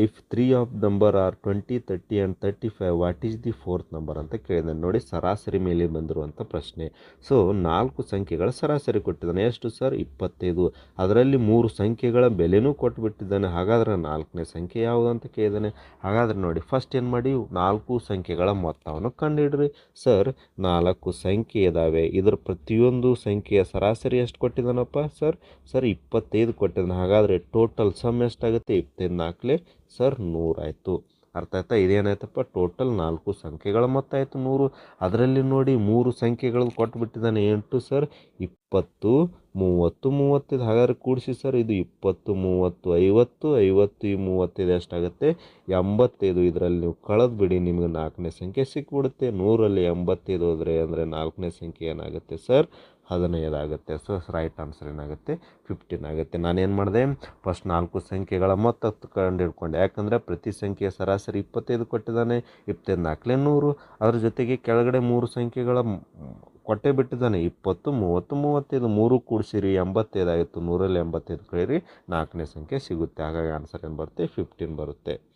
if three of number are twenty thirty and thirty five what is the fourth number ಅಂತ ಕೇಳಿದ್ದಾನೆ ನೋಡಿ ಸರಾಸರಿ ಮೇಲೆ ಬಂದಿರುವಂಥ ಪ್ರಶ್ನೆ. ಸೊ ನಾಲ್ಕು ಸಂಖ್ಯೆಗಳ ಸರಾಸರಿ ಕೊಟ್ಟಿದ್ದಾನೆ. ಎಷ್ಟು ಸರ್ ಇಪ್ಪತ್ತೈದು. ಅದರಲ್ಲಿ ಮೂರು ಸಂಖ್ಯೆಗಳ ಬೆಲೆನೂ ಕೊಟ್ಟುಬಿಟ್ಟಿದ್ದಾನೆ ಹಾಗಾದರೆ ನಾಲ್ಕನೇ ಸಂಖ್ಯೆ ಯಾವುದು ಅಂತ ಕೇಳಿದ್ದಾನೆ ಹಾಗಾದರೆ ನೋಡಿ ಫಸ್ಟ್ ಏನು ಮಾಡಿ? ನಾಲ್ಕು ಸಂಖ್ಯೆಗಳ ಮೊತ್ತವನ್ನು ಕಂಡುಹಿಡ್ರಿ. ಸರ್ ನಾಲ್ಕು ಸಂಖ್ಯೆ ಇದ್ದಾವೆ ಇದರ ಪ್ರತಿಯೊಂದು ಸಂಖ್ಯೆಯ ಸರಾಸರಿ ಎಷ್ಟು ಕೊಟ್ಟಿದ್ದಾನಪ್ಪ? ಸರ್ ಸರ್ ಇಪ್ಪತ್ತೈದು ಕೊಟ್ಟಿದ್ದಾನೆ. ಹಾಗಾದರೆ ಟೋಟಲ್ ಸಮ್ ಎಷ್ಟಾಗುತ್ತೆ? ಇಪ್ಪತ್ತೈದು ನಾಲ್ಕಲೇ ಸರ್ ನೂರಾಯಿತು ಅರ್ಥ ಆಯ್ತಾ? ಇದೇನಾಯ್ತಪ್ಪ? ಟೋಟಲ್ ನಾಲ್ಕು ಸಂಖ್ಯೆಗಳ ಮೊತ್ತ ಆಯಿತು ನೂರು. ಅದರಲ್ಲಿ ನೋಡಿ ಮೂರು ಸಂಖ್ಯೆಗಳು ಕೊಟ್ಬಿಟ್ಟಿದ್ದಾನೆ. ಎಂಟು ಸರ್, ಇಪ್ಪತ್ತು, ಮೂವತ್ತು, ಮೂವತ್ತಿದು. ಹಾಗಾದ್ರೆ ಕೂಡಿಸಿ ಸರ್, ಇದು ಇಪ್ಪತ್ತು, ಮೂವತ್ತು, ಐವತ್ತು ಐವತ್ತು, ಈ ಮೂವತ್ತೈದು ಎಷ್ಟಾಗುತ್ತೆ? ಎಂಬತ್ತೈದು. ಇದರಲ್ಲಿ ನೀವು ಕಳೆದು ಬಿಡಿ, ನಿಮಗೆ ನಾಲ್ಕನೇ ಸಂಖ್ಯೆ ಸಿಕ್ಬಿಡುತ್ತೆ. ನೂರಲ್ಲಿ ಎಂಬತ್ತೈದು ಹೋದರೆ ಅಂದರೆ ನಾಲ್ಕನೇ ಸಂಖ್ಯೆ ಏನಾಗುತ್ತೆ ಸರ್? ಹದಿನೈದು ಆಗುತ್ತೆ ಸೊ ರೈಟ್ ಆನ್ಸರ್ ಏನಾಗುತ್ತೆ? ಫಿಫ್ಟೀನ್ ಆಗುತ್ತೆ. ನಾನೇನು ಮಾಡಿದೆ? ಫಸ್ಟ್ ನಾಲ್ಕು ಸಂಖ್ಯೆಗಳ ಮೊತ್ತ ಕಂಡು ಹಿಡ್ಕೊಂಡೆ ಯಾಕಂದರೆ ಪ್ರತಿ ಸಂಖ್ಯೆಯ ಸರಾಸರಿ ಇಪ್ಪತ್ತೈದು ಕೊಟ್ಟಿದ್ದಾನೆ ಇಪ್ಪತ್ತೈದು ನಾಲ್ಕಲೇ ನೂರು. ಅದ್ರ ಜೊತೆಗೆ ಕೆಳಗಡೆ ಮೂರು ಸಂಖ್ಯೆಗಳ ಕೊಟ್ಟೆ ಬಿಟ್ಟಿದ್ದಾನೆ. ಇಪ್ಪತ್ತು, ಮೂವತ್ತು, ಮೂವತ್ತೈದು. ಮೂರು ಕೂಡಿಸಿರಿ ಎಂಬತ್ತೈದು ಆಯಿತು ನೂರಲ್ಲಿ ಎಂಬತ್ತೈದು ಕಳೀರಿ ನಾಲ್ಕನೇ ಸಂಖ್ಯೆ ಸಿಗುತ್ತೆ. ಹಾಗಾಗಿ ಆನ್ಸರ್ ಏನು ಬರುತ್ತೆ? ಫಿಫ್ಟೀನ್ ಬರುತ್ತೆ.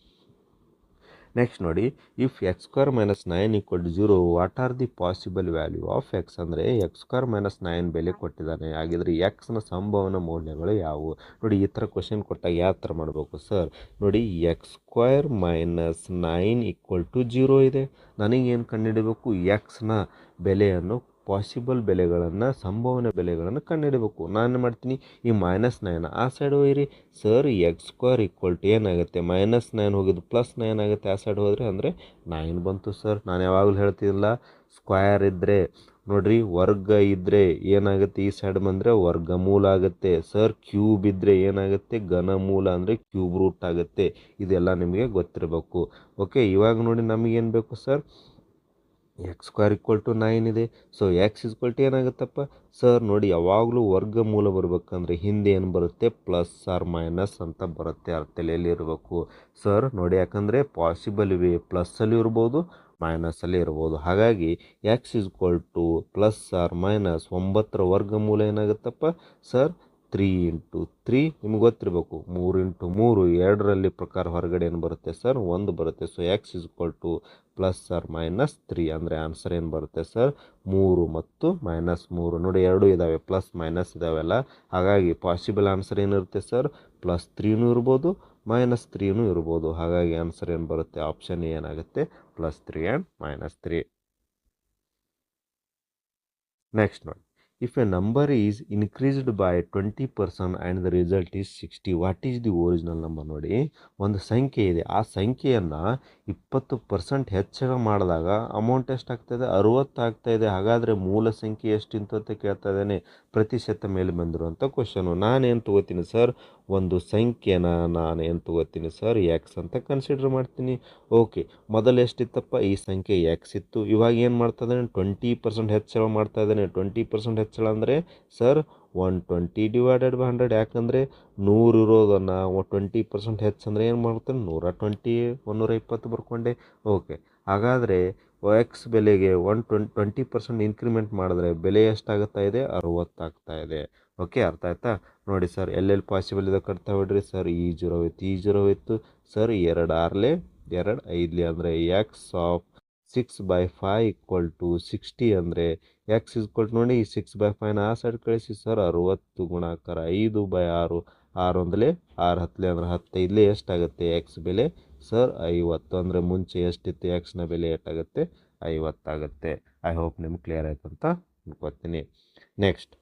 ನೆಕ್ಸ್ಟ್ ನೋಡಿ if X square minus nine equal to zero what are the possible value of X ಅಂದರೆ ಎಕ್ಸ್ ಸ್ಕ್ವೇರ್ ಮೈನಸ್ ನೈನ್ ಬೆಲೆ ಕೊಟ್ಟಿದ್ದಾನೆ. ಹಾಗಿದ್ರೆ ಎಕ್ಸ್ನ ಸಂಭವನ ಮೌಲ್ಯಗಳು ಯಾವುವು? ನೋಡಿ, ಈ ಥರ ಕ್ವಶನ್ ಕೊಟ್ಟಾಗ ಯಾವ ಥರ ಮಾಡಬೇಕು ಸರ್ ನೋಡಿ X square minus nine equal to zero ಇದೆ. ನನಗೇನು ಕಂಡುಹಿಡಬೇಕು ಎಕ್ಸ್ನ ಬೆಲೆಯನ್ನು ಪಾಸಿಬಲ್ ಬೆಲೆಗಳನ್ನು, ಸಂಭವನೀಯ ಬೆಲೆಗಳನ್ನು ಕಂಡುಹಿಡಬೇಕು. ನಾನು ಮಾಡ್ತೀನಿ? ಈ ಮೈನಸ್ ನೈನ್ ಆ ಸೈಡ್ ಹೋಗಿರಿ. Sir X square equal to ಏನಾಗುತ್ತೆ ಮೈನಸ್ ನೈನ್ ಹೋಗಿದ್ದು ಪ್ಲಸ್ ನೈನ್ ಆಗುತ್ತೆ ಆ ಸೈಡ್ ಹೋದರೆ ಅಂದರೆ ನೈನ್ ಬಂತು ಸರ್ ನಾನು ಯಾವಾಗಲೂ ಹೇಳ್ತಿದ್ದಿಲ್ಲ ಸ್ಕ್ವಯರ್ ಇದ್ದರೆ ನೋಡಿರಿ, ವರ್ಗ ಇದ್ದರೆ ಏನಾಗುತ್ತೆ? ಈ ಸೈಡ್ ಬಂದರೆ ವರ್ಗಮೂಲ ಆಗುತ್ತೆ. ಸರ್ ಕ್ಯೂಬ್ ಇದ್ದರೆ ಏನಾಗುತ್ತೆ? ಘನಮೂಲ ಅಂದರೆ ಕ್ಯೂಬ್ ರೂಟ್ ಆಗುತ್ತೆ. ಇದೆಲ್ಲ ನಿಮಗೆ ಗೊತ್ತಿರಬೇಕು. ಓಕೆ ಇವಾಗ ನೋಡಿ ನಮಗೇನು ಬೇಕು sir X square equal to nine ಇದೆ. ಸೊ ಎಕ್ಸ್ ಈಕ್ವಲ್ ಟು ಏನಾಗುತ್ತಪ್ಪ? ಸರ್ ನೋಡಿ, ಯಾವಾಗಲೂ ವರ್ಗಮೂಲ ಬರಬೇಕಂದ್ರೆ ಹಿಂದೆ ಏನು ಬರುತ್ತೆ? ಪ್ಲಸ್ ಆರ್ ಮೈನಸ್ ಅಂತ ಬರುತ್ತೆ ಅರ್ಥ ತಲೆಯಲ್ಲಿ ಇರಬೇಕು. ಸರ್ ನೋಡಿ, ಯಾಕಂದರೆ ಪಾಸಿಬಲ್ ವೇ ಪ್ಲಸ್ಸಲ್ಲಿ ಇರ್ಬೋದು ಮೈನಸಲ್ಲಿ ಇರ್ಬೋದು. ಹಾಗಾಗಿ x is equal to plus or minus ಒಂಬತ್ತರ ವರ್ಗಮೂಲ ಏನಾಗುತ್ತಪ್ಪ? ಸರ್ ತ್ರೀ ಇಂಟು ತ್ರೀ, ನಿಮ್ಗೆ ಗೊತ್ತಿರಬೇಕು. ಮೂರು ಇಂಟು ಮೂರು, ಎರಡರಲ್ಲಿ ಪ್ರಕಾರ ಹೊರಗಡೆ ಏನು ಬರುತ್ತೆ ಸರ್? ಒಂದು ಬರುತ್ತೆ. So X is equal to plus or minus three ಅಂದರೆ ಆನ್ಸರ್ ಏನು ಬರುತ್ತೆ ಸರ್? ಮೂರು ಮತ್ತು ಮೈನಸ್ ಮೂರು. ನೋಡಿ, ಎರಡು ಇದ್ದಾವೆ ಪ್ಲಸ್ ಮೈನಸ್ ಇದ್ದಾವೆಲ್ಲ ಹಾಗಾಗಿ ಪಾಸಿಬಲ್ ಆನ್ಸರ್ ಏನಿರುತ್ತೆ ಸರ್? ಪ್ಲಸ್ ತ್ರೀನೂ ಇರ್ಬೋದು ಮೈನಸ್ ತ್ರೀನೂ ಇರ್ಬೋದು. ಹಾಗಾಗಿ ಆನ್ಸರ್ ಏನು ಬರುತ್ತೆ? ಆಪ್ಷನ್ ಏನಾಗುತ್ತೆ? Plus three and minus three next ನೋಡಿ. A number is increased by twenty percent and the result is sixty what is the original number ನೋಡಿ? ಒಂದು ಸಂಖ್ಯೆ ಇದೆ. ಆ ಸಂಖ್ಯೆಯನ್ನು ಇಪ್ಪತ್ತು ಪರ್ಸೆಂಟ್ ಹೆಚ್ಚಳ ಮಾಡಿದಾಗ ಅಮೌಂಟ್ ಎಷ್ಟಾಗ್ತಾಯಿದೆ ಅರುವತ್ತು ಆಗ್ತಾ ಇದೆ. ಹಾಗಾದರೆ ಮೂಲ ಸಂಖ್ಯೆ ಎಷ್ಟಿಂತು ಅಂತ ಕೇಳ್ತಾ ಇದ್ದೇನೆ. ಪ್ರತಿಶತ ಮೇಲೆ ಬಂದಿರುವಂಥ ಕ್ವಶನು ನಾನೇನು ತೊಗೋತೀನಿ ಸರ್ ಒಂದು ಸಂಖ್ಯೆನ ನಾನು ಏನು ತೊಗೋತೀನಿ ಸರ್ ಎಕ್ಸ್ ಅಂತ ಕನ್ಸಿಡರ್ ಮಾಡ್ತೀನಿ. ಓಕೆ ಮೊದಲು ಎಷ್ಟಿತ್ತಪ್ಪ? ಈ ಸಂಖ್ಯೆ ಎಕ್ಸ್ ಇತ್ತು. ಇವಾಗ ಏನು ಮಾಡ್ತಾ ಇದ್ದಾನೆ? ಟ್ವೆಂಟಿ ಪರ್ಸೆಂಟ್ ಹೆಚ್ಚಳ ಮಾಡ್ತಾ ಇದ್ದಾನೆ. ಟ್ವೆಂಟಿ ಪರ್ಸೆಂಟ್ ಹೆಚ್ಚಳ ಅಂದರೆ sir one twenty divided by hundred ಯಾಕಂದರೆ, ನೂರು ಇರೋದನ್ನು ಟ್ವೆಂಟಿ ಪರ್ಸೆಂಟ್ ಹೆಚ್ಚಂದರೆ ಏನು ಮಾಡ್ತಾನೆ? ನೂರ ಟ್ವೆಂಟಿ ಒಂದೂರ ಇಪ್ಪತ್ತು ಬರ್ಕೊಂಡೆ. ಓಕೆ ಹಾಗಾದರೆ ಎಕ್ಸ್ ಬೆಲೆಗೆ ಒನ್ ಟ್ವೆನ್ ಟ್ವೆಂಟಿ ಪರ್ಸೆಂಟ್ ಇನ್ಕ್ರಿಮೆಂಟ್ ಮಾಡಿದ್ರೆ ಬೆಲೆ ಎಷ್ಟಾಗುತ್ತಾ ಇದೆ? ಅರುವತ್ತಾಗ್ತಾ ಇದೆ. ಓಕೆ ಅರ್ಥ ಆಯ್ತಾ? ನೋಡಿ ಸರ್ ಎಲ್ಲೆಲ್ಲಿ ಪಾಸಿಬಲ್ ಇದೆ ಕಟ್ತಾ ಬಿಡ್ರಿ ಸರ್ ಈ ಜೀರೋ ಇತ್ತು ಈ ಜೀರೋ ಇತ್ತು ಸರ್ ಎರಡು ಆರ್ಲೆ, ಎರಡು ಐದ್ಲಿ ಅಂದರೆ X of six by five equal to sixty ಅಂದರೆ ಎಕ್ಸ್ ಇಸ್ಕ್ವಲ್ ನೋಡಿ, ಈ ಸಿಕ್ಸ್ ಬೈ ಫೈನ ಆ ಸೈಡ್ ಕಳಿಸಿ ಸರ್ ಅರುವತ್ತು ಗುಣಾಕಾರ ಐದು ಬೈ ಆರು ಆರು ಒಂದಲೇ ಆರು ಹತ್ತಲೆ ಅಂದ್ರೆ ಹತ್ತೈದಲೇ ಎಷ್ಟಾಗುತ್ತೆ? ಎಕ್ಸ್ ಬೆಲೆ ಸರ್, ಐವತ್ತು ಅಂದರೆ ಮುಂಚೆ ಎಷ್ಟಿತ್ತು? ಎಕ್ಸ್ನ ಬೆಲೆ ಎಷ್ಟಾಗುತ್ತೆ? ಐವತ್ತಾಗುತ್ತೆ ಐ ಹೋಪ್ ನಿಮ್ಗೆ ಕ್ಲಿಯರ್ ಆಯ್ತು ಅಂತ ಅನ್ಕೋತೀನಿ. ನೆಕ್ಸ್ಟ್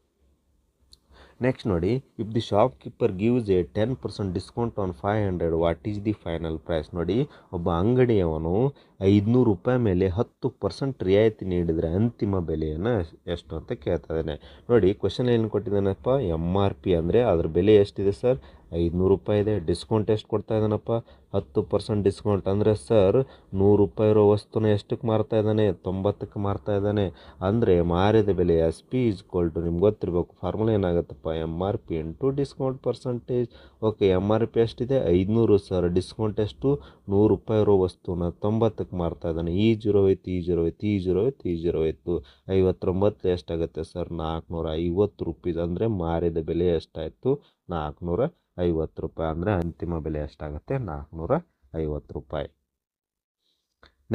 ನೆಕ್ಸ್ಟ್ ನೋಡಿ if the shopkeeper gives a ten percent discount on five hundred what is the final price ನೋಡಿ, ಒಬ್ಬ ಅಂಗಡಿಯವನು ಐದುನೂರು ರೂಪಾಯಿ ಮೇಲೆ ಹತ್ತು ಪರ್ಸೆಂಟ್ ರಿಯಾಯಿತಿ ನೀಡಿದರೆ ಅಂತಿಮ ಬೆಲೆಯನ್ನು ಎಷ್ಟು ಅಂತ ಕೇಳ್ತಾ ಇದ್ದಾನೆ. ನೋಡಿ ಕ್ವಶನ್ ಏನು ಕೊಟ್ಟಿದ್ದಾನಪ್ಪ? ಎಂ ಆರ್ ಪಿ ಅಂದರೆ ಅದ್ರ ಬೆಲೆ ಎಷ್ಟಿದೆ ಸರ್? ಐದುನೂರು ರೂಪಾಯಿ ಇದೆ. ಡಿಸ್ಕೌಂಟ್ ಎಷ್ಟು ಕೊಡ್ತಾ ಇದ್ದಾನಪ್ಪ? ಹತ್ತು ಪರ್ಸೆಂಟ್ ಡಿಸ್ಕೌಂಟ್. ಅಂದರೆ ಸರ್, ನೂರು ರೂಪಾಯಿ ಇರೋ ವಸ್ತುನ ಎಷ್ಟಕ್ಕೆ ಮಾರ್ತಾ ಇದ್ದಾನೆ? ತೊಂಬತ್ತಕ್ಕೆ ಮಾರ್ತಾ ಇದ್ದಾನೆ. ಅಂದರೆ ಮಾರಿದ ಬೆಲೆ ಎಸ್ ಪಿ ಇಸ್ ಟು ನಿಮ್ಗೆ ಗೊತ್ತಿರಬೇಕು. Formula ಏನಾಗುತ್ತಪ್ಪ? M R P into discount percentage. Okay M R P ಎಷ್ಟಿದೆ? ಐದುನೂರು ಸರ್. ಡಿಸ್ಕೌಂಟ್ ಎಷ್ಟು? ನೂರು ರೂಪಾಯಿ ಇರೋ ವಸ್ತುನ ತೊಂಬತ್ತಕ್ಕೆ ಮಾರ್ತಾ ಇದ್ದಾನೆ. ಈ ಜೀರೋ ಐತಿ ಈ ಜೀರೋ ಐತಿ ಈ ಜೀರೋ ಐತಿ ಈ ಜೀರೋ ಇತ್ತು ಐವತ್ತೊಂಬತ್ತು ಎಷ್ಟಾಗುತ್ತೆ ಸರ್? ನಾಲ್ಕುನೂರ ಐವತ್ತು ರುಪೀಸ್. ಅಂದರೆ ಮಾರಿದ ಬೆಲೆ ಎಷ್ಟಾಯಿತು? ನಾಲ್ಕುನೂರ ಐವತ್ತು ರೂಪಾಯಿ ಅಂದರೆ ಅಂತಿಮ ಬೆಲೆ ಎಷ್ಟಾಗುತ್ತೆ? ನಾಲ್ಕುನೂರ ಐವತ್ತು ರೂಪಾಯಿ.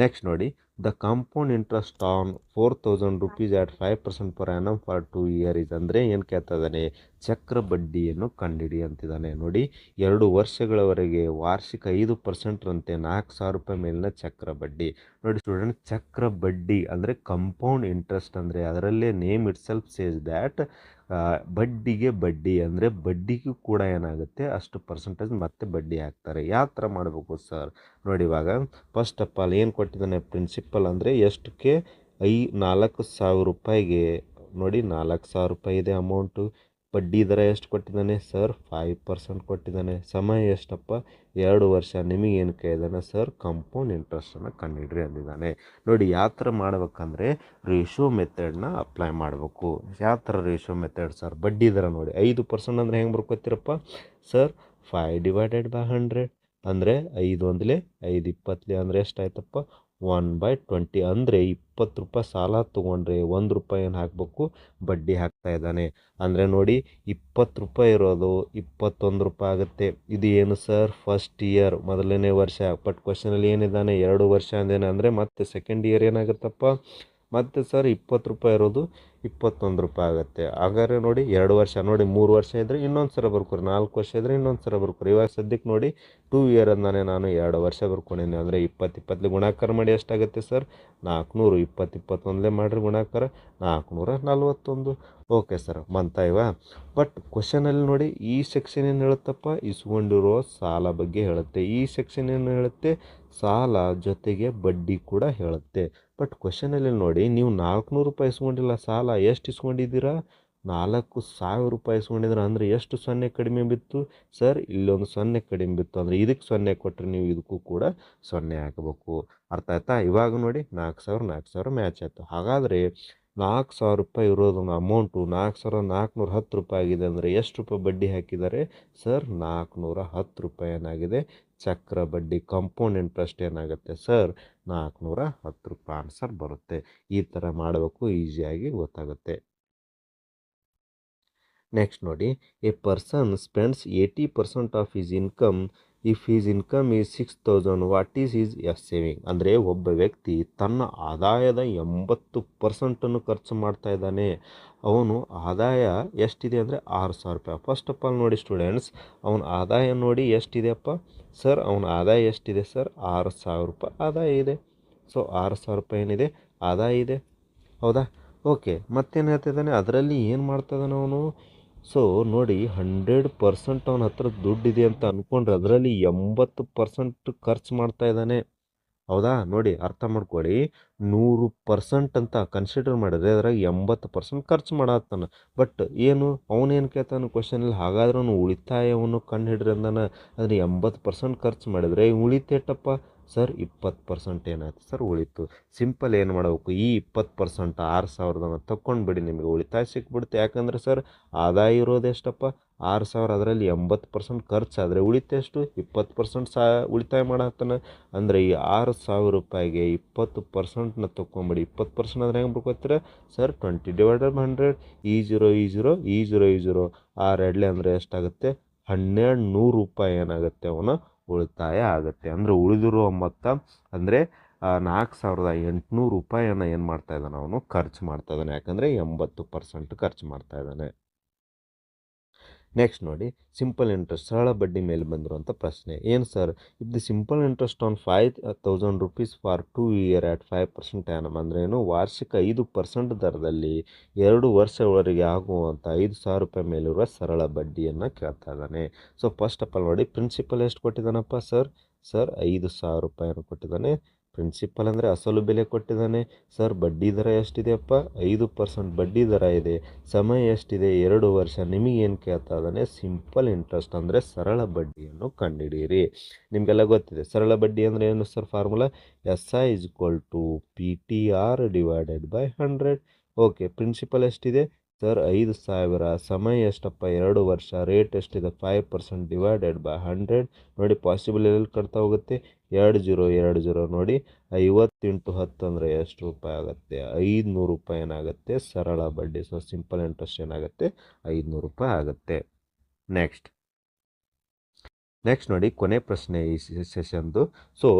ನೆಕ್ಸ್ಟ್ ನೋಡಿ the compound interest on four thousand rupees at five percent per annum for two year is ಅಂದರೆ ಏನು ಕೇಳ್ತಾ ಇದ್ದಾನೆ? ಚಕ್ರ ಬಡ್ಡಿಯನ್ನು ಕಂಡಿಡಿ ಅಂತಿದ್ದಾನೆ. ನೋಡಿ, ಎರಡು ವರ್ಷಗಳವರೆಗೆ ವಾರ್ಷಿಕ ಐದು ಪರ್ಸೆಂಟ್ರಂತೆ ನಾಲ್ಕು ಸಾವಿರ ರೂಪಾಯಿ ಮೇಲಿನ ಚಕ್ರ ಬಡ್ಡಿ. ನೋಡಿ ಸ್ಟೂಡೆಂಟ್ ಚಕ್ರ ಬಡ್ಡಿ ಅಂದರೆ ಕಂಪೌಂಡ್ ಇಂಟ್ರೆಸ್ಟ್ ಅಂದರೆ ಅದರಲ್ಲೇ name itself says that ಬಡ್ಡಿಗೆ ಬಡ್ಡಿ ಅಂದರೆ ಬಡ್ಡಿಗೂ ಕೂಡ ಏನಾಗುತ್ತೆ? ಅಷ್ಟು ಪರ್ಸೆಂಟೇಜ್ ಮತ್ತೆ ಬಡ್ಡಿ ಹಾಕ್ತಾರೆ. ಯಾವ ಥರ ಮಾಡಬೇಕು ಸರ್ ನೋಡಿ ಇವಾಗ ಫಸ್ಟ್ ಆಫ್ ಆಲ್ ಏನು ಕೊಟ್ಟಿದ್ದಾನೆ ಪ್ರಿನ್ಸಿಪಲ್ ಅಂದರೆ ಎಷ್ಟಕ್ಕೆ? ಐ ನಾಲ್ಕು ಸಾವಿರ ರೂಪಾಯಿಗೆ. ನೋಡಿ ನಾಲ್ಕು ಸಾವಿರ ರೂಪಾಯಿ ಇದೆ ಅಮೌಂಟು ಬಡ್ಡಿ ದರ ಎಷ್ಟು ಕೊಟ್ಟಿದ್ದಾನೆ? ಸರ್ ಫೈವ್ ಪರ್ಸೆಂಟ್ ಕೊಟ್ಟಿದ್ದಾನೆ. ಸಮಯ ಎಷ್ಟಪ್ಪ? ಎರಡು ವರ್ಷ. ನಿಮಗೇನು ಕೇಳಿದಾನೆ? Sir compound ಇಂಟ್ರೆಸ್ಟನ್ನು ಕಂಡುಹಿಡ್ರಿ ಅಂದಿದ್ದಾನೆ. ನೋಡಿ, ಯಾವ ಥರ ಮಾಡ್ಬೇಕಂದ್ರೆ ರೇಷೋ ಮೆಥಡ್ನ ಅಪ್ಲೈ ಮಾಡಬೇಕು. ಯಾವ ಥರ ರೇಷೋ ಮೆಥಡ್ ಸರ್? ಬಡ್ಡಿ ದರ ನೋಡಿ. ಐದು ಪರ್ಸೆಂಟ್ ಅಂದರೆ ಹೆಂಗೆ ಬರ್ಕೋತಿರಪ್ಪ? Sir five divided by hundred ಅಂದರೆ ಐದು ಒಂದಲೇ ಐದು ಇಪ್ಪತ್ತಲೇ ಅಂದರೆ ಎಷ್ಟಾಯ್ತಪ್ಪ ಒನ್ ಬೈ ಟ್ವೆಂಟಿ ಅಂದರೆ ಇಪ್ಪತ್ತು ರೂಪಾಯಿ ಸಾಲ ತೊಗೊಂಡ್ರೆ ಒಂದು ರೂಪಾಯಿ ಏನು ಹಾಕಬೇಕು? ಬಡ್ಡಿ ಹಾಕ್ತಾ ಇದ್ದಾನೆ. ಅಂದರೆ ನೋಡಿ, ಇಪ್ಪತ್ತು ರೂಪಾಯಿ ಇರೋದು ಇಪ್ಪತ್ತೊಂದು ರೂಪಾಯಿ ಆಗುತ್ತೆ. ಇದು ಏನು ಸರ್ ಫಸ್ಟ್ ಇಯರ್ ಮೊದಲನೇ ವರ್ಷ. ಬಟ್ ಕ್ವಶನಲ್ಲಿ ಏನಿದ್ದಾನೆ? ಎರಡು ವರ್ಷ ಅಂದೇನೆ. ಅಂದರೆ ಮತ್ತೆ ಸೆಕೆಂಡ್ ಇಯರ್ ಏನಾಗುತ್ತಪ್ಪ? ಮತ್ತು ಸರ್ ಇಪ್ಪತ್ತು ರೂಪಾಯಿ ಇರೋದು ಇಪ್ಪತ್ತೊಂದು ರೂಪಾಯಿ ಆಗುತ್ತೆ. ಹಾಗಾದ್ರೆ ನೋಡಿ, ಎರಡು ವರ್ಷ, ನೋಡಿ, ಮೂರು ವರ್ಷ ಇದ್ದರೆ ಇನ್ನೊಂದು ಸಲ ಬರ್ಕೊರಿ. ನಾಲ್ಕು ವರ್ಷ ಇದ್ದರೆ ಇನ್ನೊಂದು ಸಲ ಬರ್ಕೊರಿ. ಇವಾಗ ಸದ್ಯಕ್ಕೆ ನೋಡಿ ಟೂ ಇಯರ್ ಅಂದಾನೆ ನಾನು ಎರಡು ವರ್ಷ ಬರ್ಕೊಂಡಿನಿ ಅಂದರೆ ಇಪ್ಪತ್ತು ಇಪ್ಪತ್ತಲಿ ಗುಣಾಕಾರ ಮಾಡಿ ಎಷ್ಟಾಗುತ್ತೆ ಸರ್? ನಾಲ್ಕುನೂರು ಇಪ್ಪತ್ತು ಇಪ್ಪತ್ತೊಂದಲೇ ಮಾಡಿರಿ ಗುಣಾಕಾರ. ನಾಲ್ಕುನೂರ ನಲ್ವತ್ತೊಂದು. ಓಕೆ ಸರ್ ಮಂತಾಯ್ವಾ ಬಟ್ ಕ್ವಶನಲ್ಲಿ ನೋಡಿ, ಈ ಸೆಕ್ಷನ್ ಏನು ಹೇಳುತ್ತಪ್ಪ? ಇಸ್ಕೊಂಡಿರೋ ಸಾಲ ಬಗ್ಗೆ ಹೇಳುತ್ತೆ. ಈ ಸೆಕ್ಷನ್ ಏನು ಹೇಳುತ್ತೆ? ಸಾಲ ಜೊತೆಗೆ ಬಡ್ಡಿ ಕೂಡ ಹೇಳುತ್ತೆ. ಬಟ್ ಕ್ವಶನಲ್ಲಿ ನೋಡಿ, ನೀವು ನಾಲ್ಕುನೂರು ರೂಪಾಯಿ ಇಸ್ಕೊಂಡಿಲ್ಲ ಸಾಲ, ಎಷ್ಟು ಇಸ್ಕೊಂಡಿದ್ದೀರಾ? ನಾಲ್ಕು ಸಾವಿರ ರೂಪಾಯಿ ಇಸ್ಕೊಂಡಿದ್ರೆ ಅಂದರೆ ಎಷ್ಟು ಸೊನ್ನೆ ಕಡಿಮೆ ಬಿತ್ತು? ಸರ್, ಇಲ್ಲೊಂದು ಸೊನ್ನೆ ಕಡಿಮೆ ಬಿತ್ತು ಅಂದರೆ ಇದಕ್ಕೆ ಸೊನ್ನೆ ಕೊಟ್ಟರೆ ನೀವು ಇದಕ್ಕೂ ಕೂಡ ಸೊನ್ನೆ ಹಾಕಬೇಕು. ಅರ್ಥ ಆಯ್ತಾ? ಇವಾಗ ನೋಡಿ ನಾಲ್ಕು ಸಾವಿರ ನಾಲ್ಕು ಸಾವಿರ ಮ್ಯಾಚ್ ಆಯಿತು. ಹಾಗಾದರೆ ನಾಲ್ಕು ಸಾವಿರ ರೂಪಾಯಿ ಇರೋದು ಅಮೌಂಟು. ನಾಲ್ಕು ಸಾವಿರ ನಾಲ್ಕುನೂರ ಹತ್ತು ರೂಪಾಯಿ ಆಗಿದೆ ಅಂದರೆ ಎಷ್ಟು ರೂಪಾಯಿ ಬಡ್ಡಿ ಹಾಕಿದ್ದಾರೆ? ಸರ್, ನಾಲ್ಕುನೂರ ಹತ್ತು ರೂಪಾಯಿ ಏನಾಗಿದೆ? ಚಕ್ರ ಬಡ್ಡಿ ಕಂಪೌಂಡ್ ಇಂಟ್ರೆಸ್ಟ್ ಏನಾಗುತ್ತೆ ಸರ್? ನಾಲ್ಕುನೂರ ಹತ್ತು ರೂಪಾಯಿ ಆನ್ಸರ್ ಬರುತ್ತೆ. ಈ ಥರ ಮಾಡಬೇಕು, ಈಸಿಯಾಗಿ ಗೊತ್ತಾಗುತ್ತೆ. ನೆಕ್ಸ್ಟ್ ನೋಡಿ, a person spends eighty percent of his income if his income is six thousand what is his S saving ಅಂದರೆ ಒಬ್ಬ ವ್ಯಕ್ತಿ ತನ್ನ ಆದಾಯದ ಎಂಬತ್ತು ಪರ್ಸೆಂಟನ್ನು ಖರ್ಚು ಮಾಡ್ತಾ ಇದ್ದಾನೆ. ಅವನು ಆದಾಯ ಎಷ್ಟಿದೆ ಅಂದರೆ ಆರು ಸಾವಿರ ರೂಪಾಯಿ. ಫಸ್ಟ್ ಆಫ್ ಆಲ್ ನೋಡಿ ಸ್ಟೂಡೆಂಟ್ಸ್ ಅವನ ಆದಾಯ ನೋಡಿ ಎಷ್ಟಿದೆಯಪ್ಪ? ಸರ್ ಅವನ ಆದಾಯ ಎಷ್ಟಿದೆ? ಸರ್ ಆರು ಸಾವಿರ ರೂಪಾಯಿ ಆದಾಯ ಇದೆ. ಸೊ ಆರು ಸಾವಿರ ರೂಪಾಯಿ ಏನಿದೆ? ಆದಾಯ ಇದೆ. ಹೌದಾ? ಓಕೆ ಮತ್ತೇನು ಹೇಳ್ತಿದ್ದಾನೆ ಅದರಲ್ಲಿ ಏನು ಮಾಡ್ತಾಯಿದ್ದಾನೆ ಅವನು? ಸೊ ನೋಡಿ ಹಂಡ್ರೆಡ್ ಪರ್ಸೆಂಟ್ ಅವನ ಹತ್ರ ದುಡ್ಡಿದೆ ಅಂತ ಅಂದ್ಕೊಂಡ್ರೆ ಅದರಲ್ಲಿ ಎಂಬತ್ತು ಪರ್ಸೆಂಟ್ ಖರ್ಚು ಮಾಡ್ತಾ ಇದ್ದಾನೆ. ಹೌದಾ? ನೋಡಿ, ಅರ್ಥ ಮಾಡ್ಕೊಳ್ಳಿ. ನೂರು ಪರ್ಸೆಂಟ್ ಅಂತ ಕನ್ಸಿಡರ್ ಮಾಡಿದ್ರೆ ಅದ್ರಾಗ ಎಂಬತ್ತು ಪರ್ಸೆಂಟ್ ಖರ್ಚು ಮಾಡತ್ತಾನ ಬಟ್ ಏನು? ಅವನೇನು ಕೇಳ್ತಾನೆ ಕ್ವಶನಲ್ಲಿ ಹಾಗಾದ್ರೆ ಉಳಿತಾಯವನ್ನು ಕಂಡು ಹಿಡ್ರಿ ಅಂದಾನೆ. ಅಂದರೆ ಎಂಬತ್ತು ಪರ್ಸೆಂಟ್ ಖರ್ಚು ಮಾಡಿದರೆ ಉಳಿತೇಟಪ್ಪ ಸರ್ ಇಪ್ಪತ್ತು ಪರ್ಸೆಂಟ್ ಏನಾಯ್ತು ಸರ್ ಉಳಿತು. ಸಿಂಪಲ್ ಏನು ಮಾಡಬೇಕು, ಈ ಇಪ್ಪತ್ತು ಪರ್ಸೆಂಟ್ ಆರು ಸಾವಿರದನ್ನು ತಗೊಂಡ್ಬಿಡಿ ನಿಮಗೆ ಉಳಿತಾಯ ಸಿಕ್ಬಿಡುತ್ತೆ. ಯಾಕಂದರೆ ಸರ್ ಆದಾಯ ಇರೋದು ಎಷ್ಟಪ್ಪ? ಆರು ಸಾವಿರ ಅದರಲ್ಲಿ ಎಂಬತ್ತು ಪರ್ಸೆಂಟ್ ಖರ್ಚಾದರೆ ಉಳಿತೆಷ್ಟು ಇಪ್ಪತ್ತು ಪರ್ಸೆಂಟ್ ಸಾ ಉಳಿತಾಯ ಮಾಡತ್ತಾನೆ. ಅಂದರೆ ಈ ಆರು ಸಾವಿರ ರೂಪಾಯಿಗೆ ಇಪ್ಪತ್ತು ಪರ್ಸೆಂಟ್ನ ತೊಗೊಂಬಿಡಿ ಇಪ್ಪತ್ತು ಪರ್ಸೆಂಟ್ ಅಂದರೆ ಹೆಂಗೆ ಬರ್ಕೋತೀರ ಸರ್ ಟ್ವೆಂಟಿ ಡಿವೈಡೆಡ್ ಹಂಡ್ರೆಡ್, ಈ ಜೀರೋ ಈ ಜೀರೋ ಈ ಜೀರೋ ಈ ಜೀರೋ. ಆರು ಎಡ್ಲೆ ಅಂದರೆ ಎಷ್ಟಾಗುತ್ತೆ? ಹನ್ನೆರಡು ನೂರು ರೂಪಾಯಿ ಏನಾಗುತ್ತೆ ಅವನ? ಉಳಿತಾಯ ಆಗುತ್ತೆ. ಅಂದರೆ ಉಳಿದಿರೋ ಮೊತ್ತ ಅಂದರೆ ನಾಲ್ಕು ಸಾವಿರದ ಎಂಟುನೂರು ರೂಪಾಯಿಯನ್ನು ಏನು ಮಾಡ್ತಾ ಇದ್ದಾನೆ ಅವನು? ಖರ್ಚು ಮಾಡ್ತಾ ಇದ್ದಾನೆ. ಯಾಕಂದರೆ ಎಂಬತ್ತು ಪರ್ಸೆಂಟ್ ಖರ್ಚು ಮಾಡ್ತಾ ಇದ್ದಾನೆ. ನೆಕ್ಸ್ಟ್ ನೋಡಿ ಸಿಂಪಲ್ ಇಂಟ್ರೆಸ್ಟ್ ಸರಳ ಬಡ್ಡಿ ಮೇಲೆ ಬಂದಿರುವಂಥ ಪ್ರಶ್ನೆ. ಏನು sir if the simple interest on five thousand rupees for two year at five percent annum ಅಂದ್ರೇನು ವಾರ್ಷಿಕ ಐದು ಪರ್ಸೆಂಟ್ ದರದಲ್ಲಿ ಎರಡು ವರ್ಷಗಳವರೆಗೆ ಆಗುವಂಥ ಐದು ಸಾವಿರ ರೂಪಾಯಿ ಮೇಲಿರುವ ಸರಳ ಬಡ್ಡಿಯನ್ನು ಕೇಳ್ತಾ ಇದ್ದಾನೆ. ಸೊ ಫಸ್ಟ್ ಆಫ್ ಆಲ್ ನೋಡಿ ಪ್ರಿನ್ಸಿಪಲ್ ಎಷ್ಟು ಕೊಟ್ಟಿದ್ದಾನಪ್ಪ ಸರ್ ಸರ್ ಐದು ಸಾವಿರ ರೂಪಾಯಿಯನ್ನು ಕೊಟ್ಟಿದ್ದಾನೆ. ಪ್ರಿನ್ಸಿಪಲ್ ಅಂದರೆ ಅಸಲು ಬೆಲೆ ಕೊಟ್ಟಿದ್ದಾನೆ. ಸರ್ ಬಡ್ಡಿ ದರ ಎಷ್ಟಿದೆಯಪ್ಪ? ಐದು ಪರ್ಸೆಂಟ್ ಬಡ್ಡಿ ದರ ಇದೆ. ಸಮಯ ಎಷ್ಟಿದೆ? ಎರಡು ವರ್ಷ. ನಿಮಗೇನು ಕೇಳ್ತಾ ಇದ್ದಾನೆ? ಸಿಂಪಲ್ ಇಂಟ್ರೆಸ್ಟ್ ಅಂದರೆ ಸರಳ ಬಡ್ಡಿಯನ್ನು ಕಂಡುಹಿಡಿಯಿರಿ ನಿಮಗೆಲ್ಲ ಗೊತ್ತಿದೆ. ಸರಳ ಬಡ್ಡಿ ಅಂದರೆ ಏನು sir formula S I is to P T R divided by hundred okay principal ಎಷ್ಟಿದೆ? ಸರ್, ಐದು ಸಾವಿರ. ಸಮಯ ಎಷ್ಟಪ್ಪ? ಎರಡು ವರ್ಷ. ರೇಟ್ ಎಷ್ಟಿದೆ? Five percent divided by hundred ನೋಡಿ ಪಾಸಿಬಲ್ ಎಲ್ಲಿ ಕಟ್ತಾ ಹೋಗುತ್ತೆ? ಎರಡು ಜೀರೋ ಎರಡು ಜೀರೋ. ನೋಡಿ, ಐವತ್ತೆಂಟು ಹತ್ತು ಅಂದರೆ ಎಷ್ಟು ರೂಪಾಯಿ ಆಗುತ್ತೆ? ಐದುನೂರು ರೂಪಾಯಿ ಏನಾಗುತ್ತೆ? ಸರಳ ಬಡ್ಡಿ. ಸೊ ಸಿಂಪಲ್ ಇಂಟ್ರೆಸ್ಟ್ ಏನಾಗುತ್ತೆ? ಐದುನೂರು ರೂಪಾಯಿ ಆಗುತ್ತೆ. ನೆಕ್ಸ್ಟ್ ನೆಕ್ಸ್ಟ್ ನೋಡಿ ಕೊನೆ ಪ್ರಶ್ನೆ ಈ ಸೆಷನ್ದು so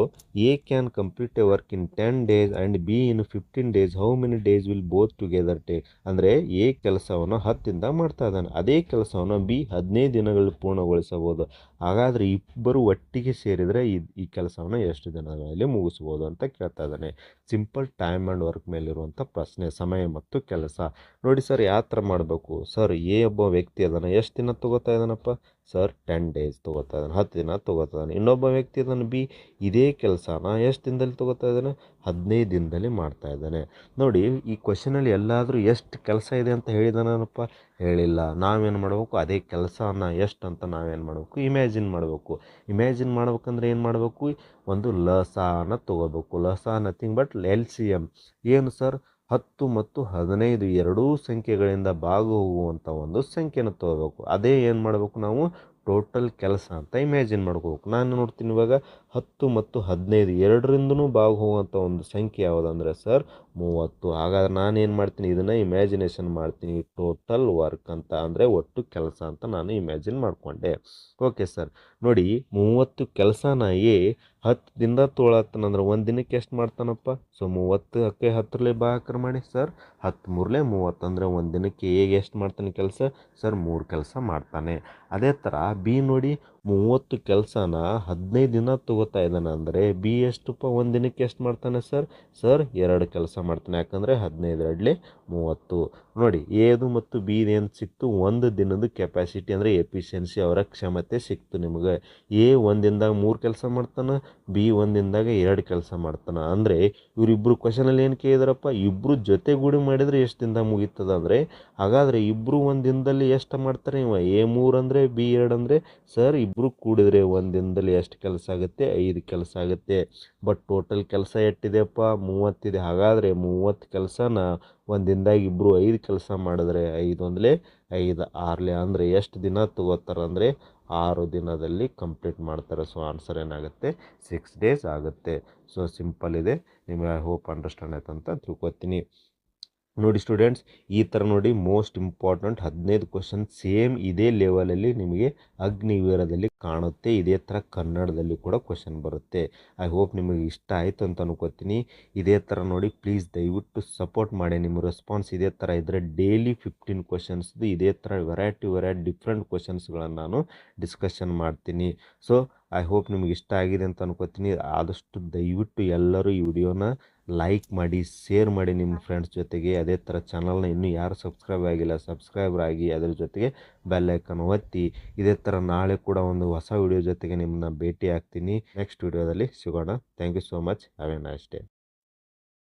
a can complete a work in ten days and b in fifteen days how many days will both together take ಅಂದರೆ ಎ ಕೆಲಸವನ್ನು ಹತ್ತಿಂದ ಮಾಡ್ತಾ ಇದ್ದಾನೆ. ಅದೇ ಕೆಲಸವನ್ನು ಬಿ ಹದಿನೈದು ದಿನಗಳಲ್ಲಿ ಪೂರ್ಣಗೊಳಿಸಬಹುದು. ಹಾಗಾದರೆ ಇಬ್ಬರು ಒಟ್ಟಿಗೆ ಸೇರಿದರೆ ಈ ಈ ಕೆಲಸವನ್ನು ಎಷ್ಟು ದಿನಗಳಲ್ಲಿ ಮುಗಿಸ್ಬೋದು ಅಂತ ಕೇಳ್ತಾ ಇದ್ದಾನೆ. ಸಿಂಪಲ್ ಟೈಮ್ ಆ್ಯಂಡ್ ವರ್ಕ್ ಮೇಲಿರುವಂಥ ಪ್ರಶ್ನೆ, ಸಮಯ ಮತ್ತು ಕೆಲಸ. ನೋಡಿ ಸರ್, ಯಾವ ಥರ ಮಾಡಬೇಕು? ಸರ್ ಎ ಒಬ್ಬ ವ್ಯಕ್ತಿ ಅದನ್ನು ಎಷ್ಟು ದಿನ ತಗೋತಾ ಇದ್ದಾನಪ್ಪ? ಸರ್ ಟೆನ್ ಡೇಸ್ ತೊಗೋತಾ ಇದ್ದಾನೆ ಹತ್ತು ದಿನ ತೊಗೋತಾ ಇದ್ದಾನೆ ಇನ್ನೊಬ್ಬ ವ್ಯಕ್ತಿ ಅದನ್ನು ಬಿ ಇದೇ ಕೆಲಸನ ಎಷ್ಟು ದಿನದಲ್ಲಿ ತೊಗೋತಾ ಇದ್ದಾನೆ ಹದಿನೈದು ದಿನದಲ್ಲಿ ಮಾಡ್ತಾ ಇದ್ದಾನೆ. ನೋಡಿ, ಈ ಕ್ವಶನಲ್ಲಿ ಎಲ್ಲಾದರೂ ಎಷ್ಟು ಕೆಲಸ ಇದೆ ಅಂತ ಹೇಳಿದಾನಪ್ಪ ಹೇಳಿಲ್ಲ. ನಾವೇನು ಮಾಡಬೇಕು? ಅದೇ ಕೆಲಸನ ಎಷ್ಟು ಅಂತ ನಾವೇನು ಮಾಡಬೇಕು? ಇಮ್ಯಾಜಿನ್ ಮಾಡಬೇಕು. ಇಮ್ಯಾಜಿನ್ ಮಾಡ್ಬೇಕಂದ್ರೆ ಏನು ಮಾಡಬೇಕು? ಒಂದು ಲಸಾನ ತೊಗೋಬೇಕು. ಲಸ nothing but L C M ಏನು ಸರ್? ಹತ್ತು ಮತ್ತು ಹದಿನೈದು ಎರಡೂ ಸಂಖ್ಯೆಗಳಿಂದ ಭಾಗ ಹೋಗುವಂಥ ಒಂದು ಸಂಖ್ಯೆನ ತೊಗೋಬೇಕು. ಅದೇ ಏನು ಮಾಡಬೇಕು ನಾವು? ಟೋಟಲ್ ಕೆಲಸ ಅಂತ ಇಮ್ಯಾಜಿನ್ ಮಾಡ್ಕೋಬೇಕು. ನಾನು ನೋಡ್ತೀನಿ ಇವಾಗ ಹತ್ತು ಮತ್ತು ಹದಿನೈದು ಎರಡರಿಂದನೂ ಭಾಗ ಹೋಗುವಂಥ ಒಂದು ಸಂಖ್ಯೆ ಯಾವುದಂದರೆ ಸರ್? ಮೂವತ್ತು. ಹಾಗಾದ್ರೆ ನಾನು ಏನು ಮಾಡ್ತೀನಿ? ಇದನ್ನು ಇಮ್ಯಾಜಿನೇಷನ್ ಮಾಡ್ತೀನಿ. ಟೋಟಲ್ ವರ್ಕ್ ಅಂತ ಅಂದರೆ ಒಟ್ಟು ಕೆಲಸ ಅಂತ ನಾನು ಇಮ್ಯಾಜಿನ್ ಮಾಡಿಕೊಂಡೆ. Okay sir. ನೋಡಿ, ಮೂವತ್ತು ಕೆಲಸನ ಏ ಹತ್ತು ದಿನದ ತೊಳತ್ತನಂದ್ರೆ ಒಂದು ದಿನಕ್ಕೆ ಎಷ್ಟು ಮಾಡ್ತಾನಪ್ಪ? ಸೊ ಮೂವತ್ತು ಅಕ್ಕೆ ಹತ್ತರಲ್ಲೇ ಬಾಕ್ರ ಮಾಡಿ. ಸರ್ ಹತ್ತು ಮೂರಲೇ ಮೂವತ್ತು ಅಂದರೆ ಒಂದು ದಿನಕ್ಕೆ ಹೇಗೆ ಎಷ್ಟು ಮಾಡ್ತಾನೆ ಕೆಲಸ? ಸರ್ ಮೂರು ಕೆಲಸ ಮಾಡ್ತಾನೆ. ಅದೇ ಥರ ಬಿ ನೋಡಿ, ಮೂವತ್ತು ಕೆಲಸನ ಹದಿನೈದು ದಿನ ತಗೋತಾ ಇದ್ದಾನೆ ಅಂದರೆ ಬಿ ಎಷ್ಟುಪ್ಪ ಒಂದು ದಿನಕ್ಕೆ ಎಷ್ಟು ಮಾಡ್ತಾನೆ ಸರ್? ಸರ್ ಎರಡು ಕೆಲಸ ಮಾಡ್ತಾನೆ. ಯಾಕಂದರೆ ಹದಿನೈದರಲ್ಲಿ ಮೂವತ್ತು. ನೋಡಿ, ಎದು ಮತ್ತು ಬಿ ಏನು ಸಿಕ್ತು? ಒಂದು ದಿನದ ಕೆಪಾಸಿಟಿ ಅಂದರೆ ಎಫಿಷಿಯನ್ಸಿ ಅವರ ಕ್ಷಮತೆ ಸಿಕ್ತು ನಿಮಗೆ. ಎ ಒಂದಿಂದಾಗ ಮೂರು ಕೆಲಸ ಮಾಡ್ತಾನೆ, ಬಿ ಒಂದಿಂದಾಗ ಎರಡು ಕೆಲಸ ಮಾಡ್ತಾನೆ. ಅಂದರೆ ಇವರಿಬ್ಬರು ಕ್ವಶನಲ್ಲಿ ಏನು ಕೇಳಿದಾರಪ್ಪ? ಇಬ್ಬರು ಜೊತೆಗೂಡಿ ಮಾಡಿದರೆ ಎಷ್ಟು ದಿನದಾಗ ಮುಗೀತದ ಅಂದರೆ, ಹಾಗಾದರೆ ಇಬ್ಬರು ಒಂದು ದಿನದಲ್ಲಿ ಎಷ್ಟು ಮಾಡ್ತಾರೆ ಇವ? ಎ ಮೂರು ಅಂದರೆ, ಬಿ ಎರಡು ಅಂದರೆ? ಸರ್ ಇಬ್ಬರು ಕೂಡಿದರೆ ಒಂದು ದಿನದಲ್ಲಿ ಎಷ್ಟು ಕೆಲಸ ಆಗುತ್ತೆ? ಐದು ಕೆಲಸ ಆಗುತ್ತೆ. ಬಟ್ ಟೋಟಲ್ ಕೆಲಸ ಎಷ್ಟಿದೆಯಪ್ಪ? ಮೂವತ್ತಿದೆ. ಹಾಗಾದರೆ ಮೂವತ್ತು ಕೆಲಸನ ಒಂದು ದಿನದಾಗ ಇಬ್ಬರು ಐದು ಕೆಲಸ ಮಾಡಿದ್ರೆ ಐದು ಅಂದಲೇ ಐದು ಆರ್ಲೆ. ಅಂದರೆ ಎಷ್ಟು ದಿನ ತಗೋತಾರೆ ಅಂದರೆ ಆರು ದಿನದಲ್ಲಿ ಕಂಪ್ಲೀಟ್ ಮಾಡ್ತಾರೆ. ಸೊ ಆನ್ಸರ್ ಏನಾಗುತ್ತೆ? ಸಿಕ್ಸ್ ಡೇಸ್ ಆಗುತ್ತೆ. ಸೊ ಸಿಂಪಲ್ ಇದೆ. ನಿಮಗೆ ಐ ಹೋಪ್ ಅಂಡರ್ಸ್ಟ್ಯಾಂಡ್ ಆಯ್ತು ಅಂತ ತಿಳ್ಕೊತೀನಿ. ನೋಡಿ ಸ್ಟೂಡೆಂಟ್ಸ್ ಈ ಥರ ನೋಡಿ ಮೋಸ್ಟ್ ಇಂಪಾರ್ಟೆಂಟ್ ಹದಿನೈದು ಕ್ವಶನ್ ಸೇಮ್ ಇದೇ ಲೆವೆಲಲ್ಲಿ ನಿಮಗೆ ಅಗ್ನಿವೀರದಲ್ಲಿ ಕಾಣುತ್ತೆ. ಇದೇ ಥರ ಕನ್ನಡದಲ್ಲಿ ಕೂಡ ಕ್ವಶನ್ ಬರುತ್ತೆ. ಐ ಹೋಪ್ ನಿಮಗೆ ಇಷ್ಟ ಆಯಿತು ಅಂತ ಅನ್ಕೋತೀನಿ. ಇದೇ ಥರ ನೋಡಿ ಪ್ಲೀಸ್ ದಯವಿಟ್ಟು ಸಪೋರ್ಟ್ ಮಾಡಿ. ನಿಮ್ಮ ರೆಸ್ಪಾನ್ಸ್ ಇದೇ ಥರ ಇದ್ದರೆ ಡೈಲಿ ಫಿಫ್ಟೀನ್ ಕ್ವಶನ್ಸ್ದು ಇದೇ ಥರ ವೆರೈಟಿ ವೆರೈಟಿ ಡಿಫ್ರೆಂಟ್ ಕ್ವಶನ್ಸ್ಗಳನ್ನು ನಾನು ಡಿಸ್ಕಷನ್ ಮಾಡ್ತೀನಿ. ಸೊ ಐ ಹೋಪ್ ನಿಮಗೆ ಇಷ್ಟ ಆಗಿದೆ ಅಂತ ಅನ್ಕೋತೀನಿ. ಆದಷ್ಟು ದಯವಿಟ್ಟು ಎಲ್ಲರೂ ಈ ವಿಡಿಯೋನ ಲೈಕ್ ಮಾಡಿ ಶೇರ್ ಮಾಡಿ ನಿಮ್ಮ ಫ್ರೆಂಡ್ಸ್ ಜೊತೆಗೆ. ಅದೇ ಥರ ಚಾನಲ್ನ ಇನ್ನೂ ಯಾರು ಸಬ್ಸ್ಕ್ರೈಬ್ ಆಗಿಲ್ಲ ಸಬ್ಸ್ಕ್ರೈಬರ್ ಆಗಿ ಅದರ ಜೊತೆಗೆ ಬೆಲ್ ಐಕನ್ ಒತ್ತಿ. ಇದೇ ಥರ ನಾಳೆ ಕೂಡ ಒಂದು ಹೊಸ ವಿಡಿಯೋ ಜೊತೆಗೆ ನಿಮ್ಮನ್ನ ಭೇಟಿ ಆಗ್ತೀನಿ ನೆಕ್ಸ್ಟ್ ವಿಡಿಯೋದಲ್ಲಿ ಸಿಗೋಣ. Thank you so much have a nice day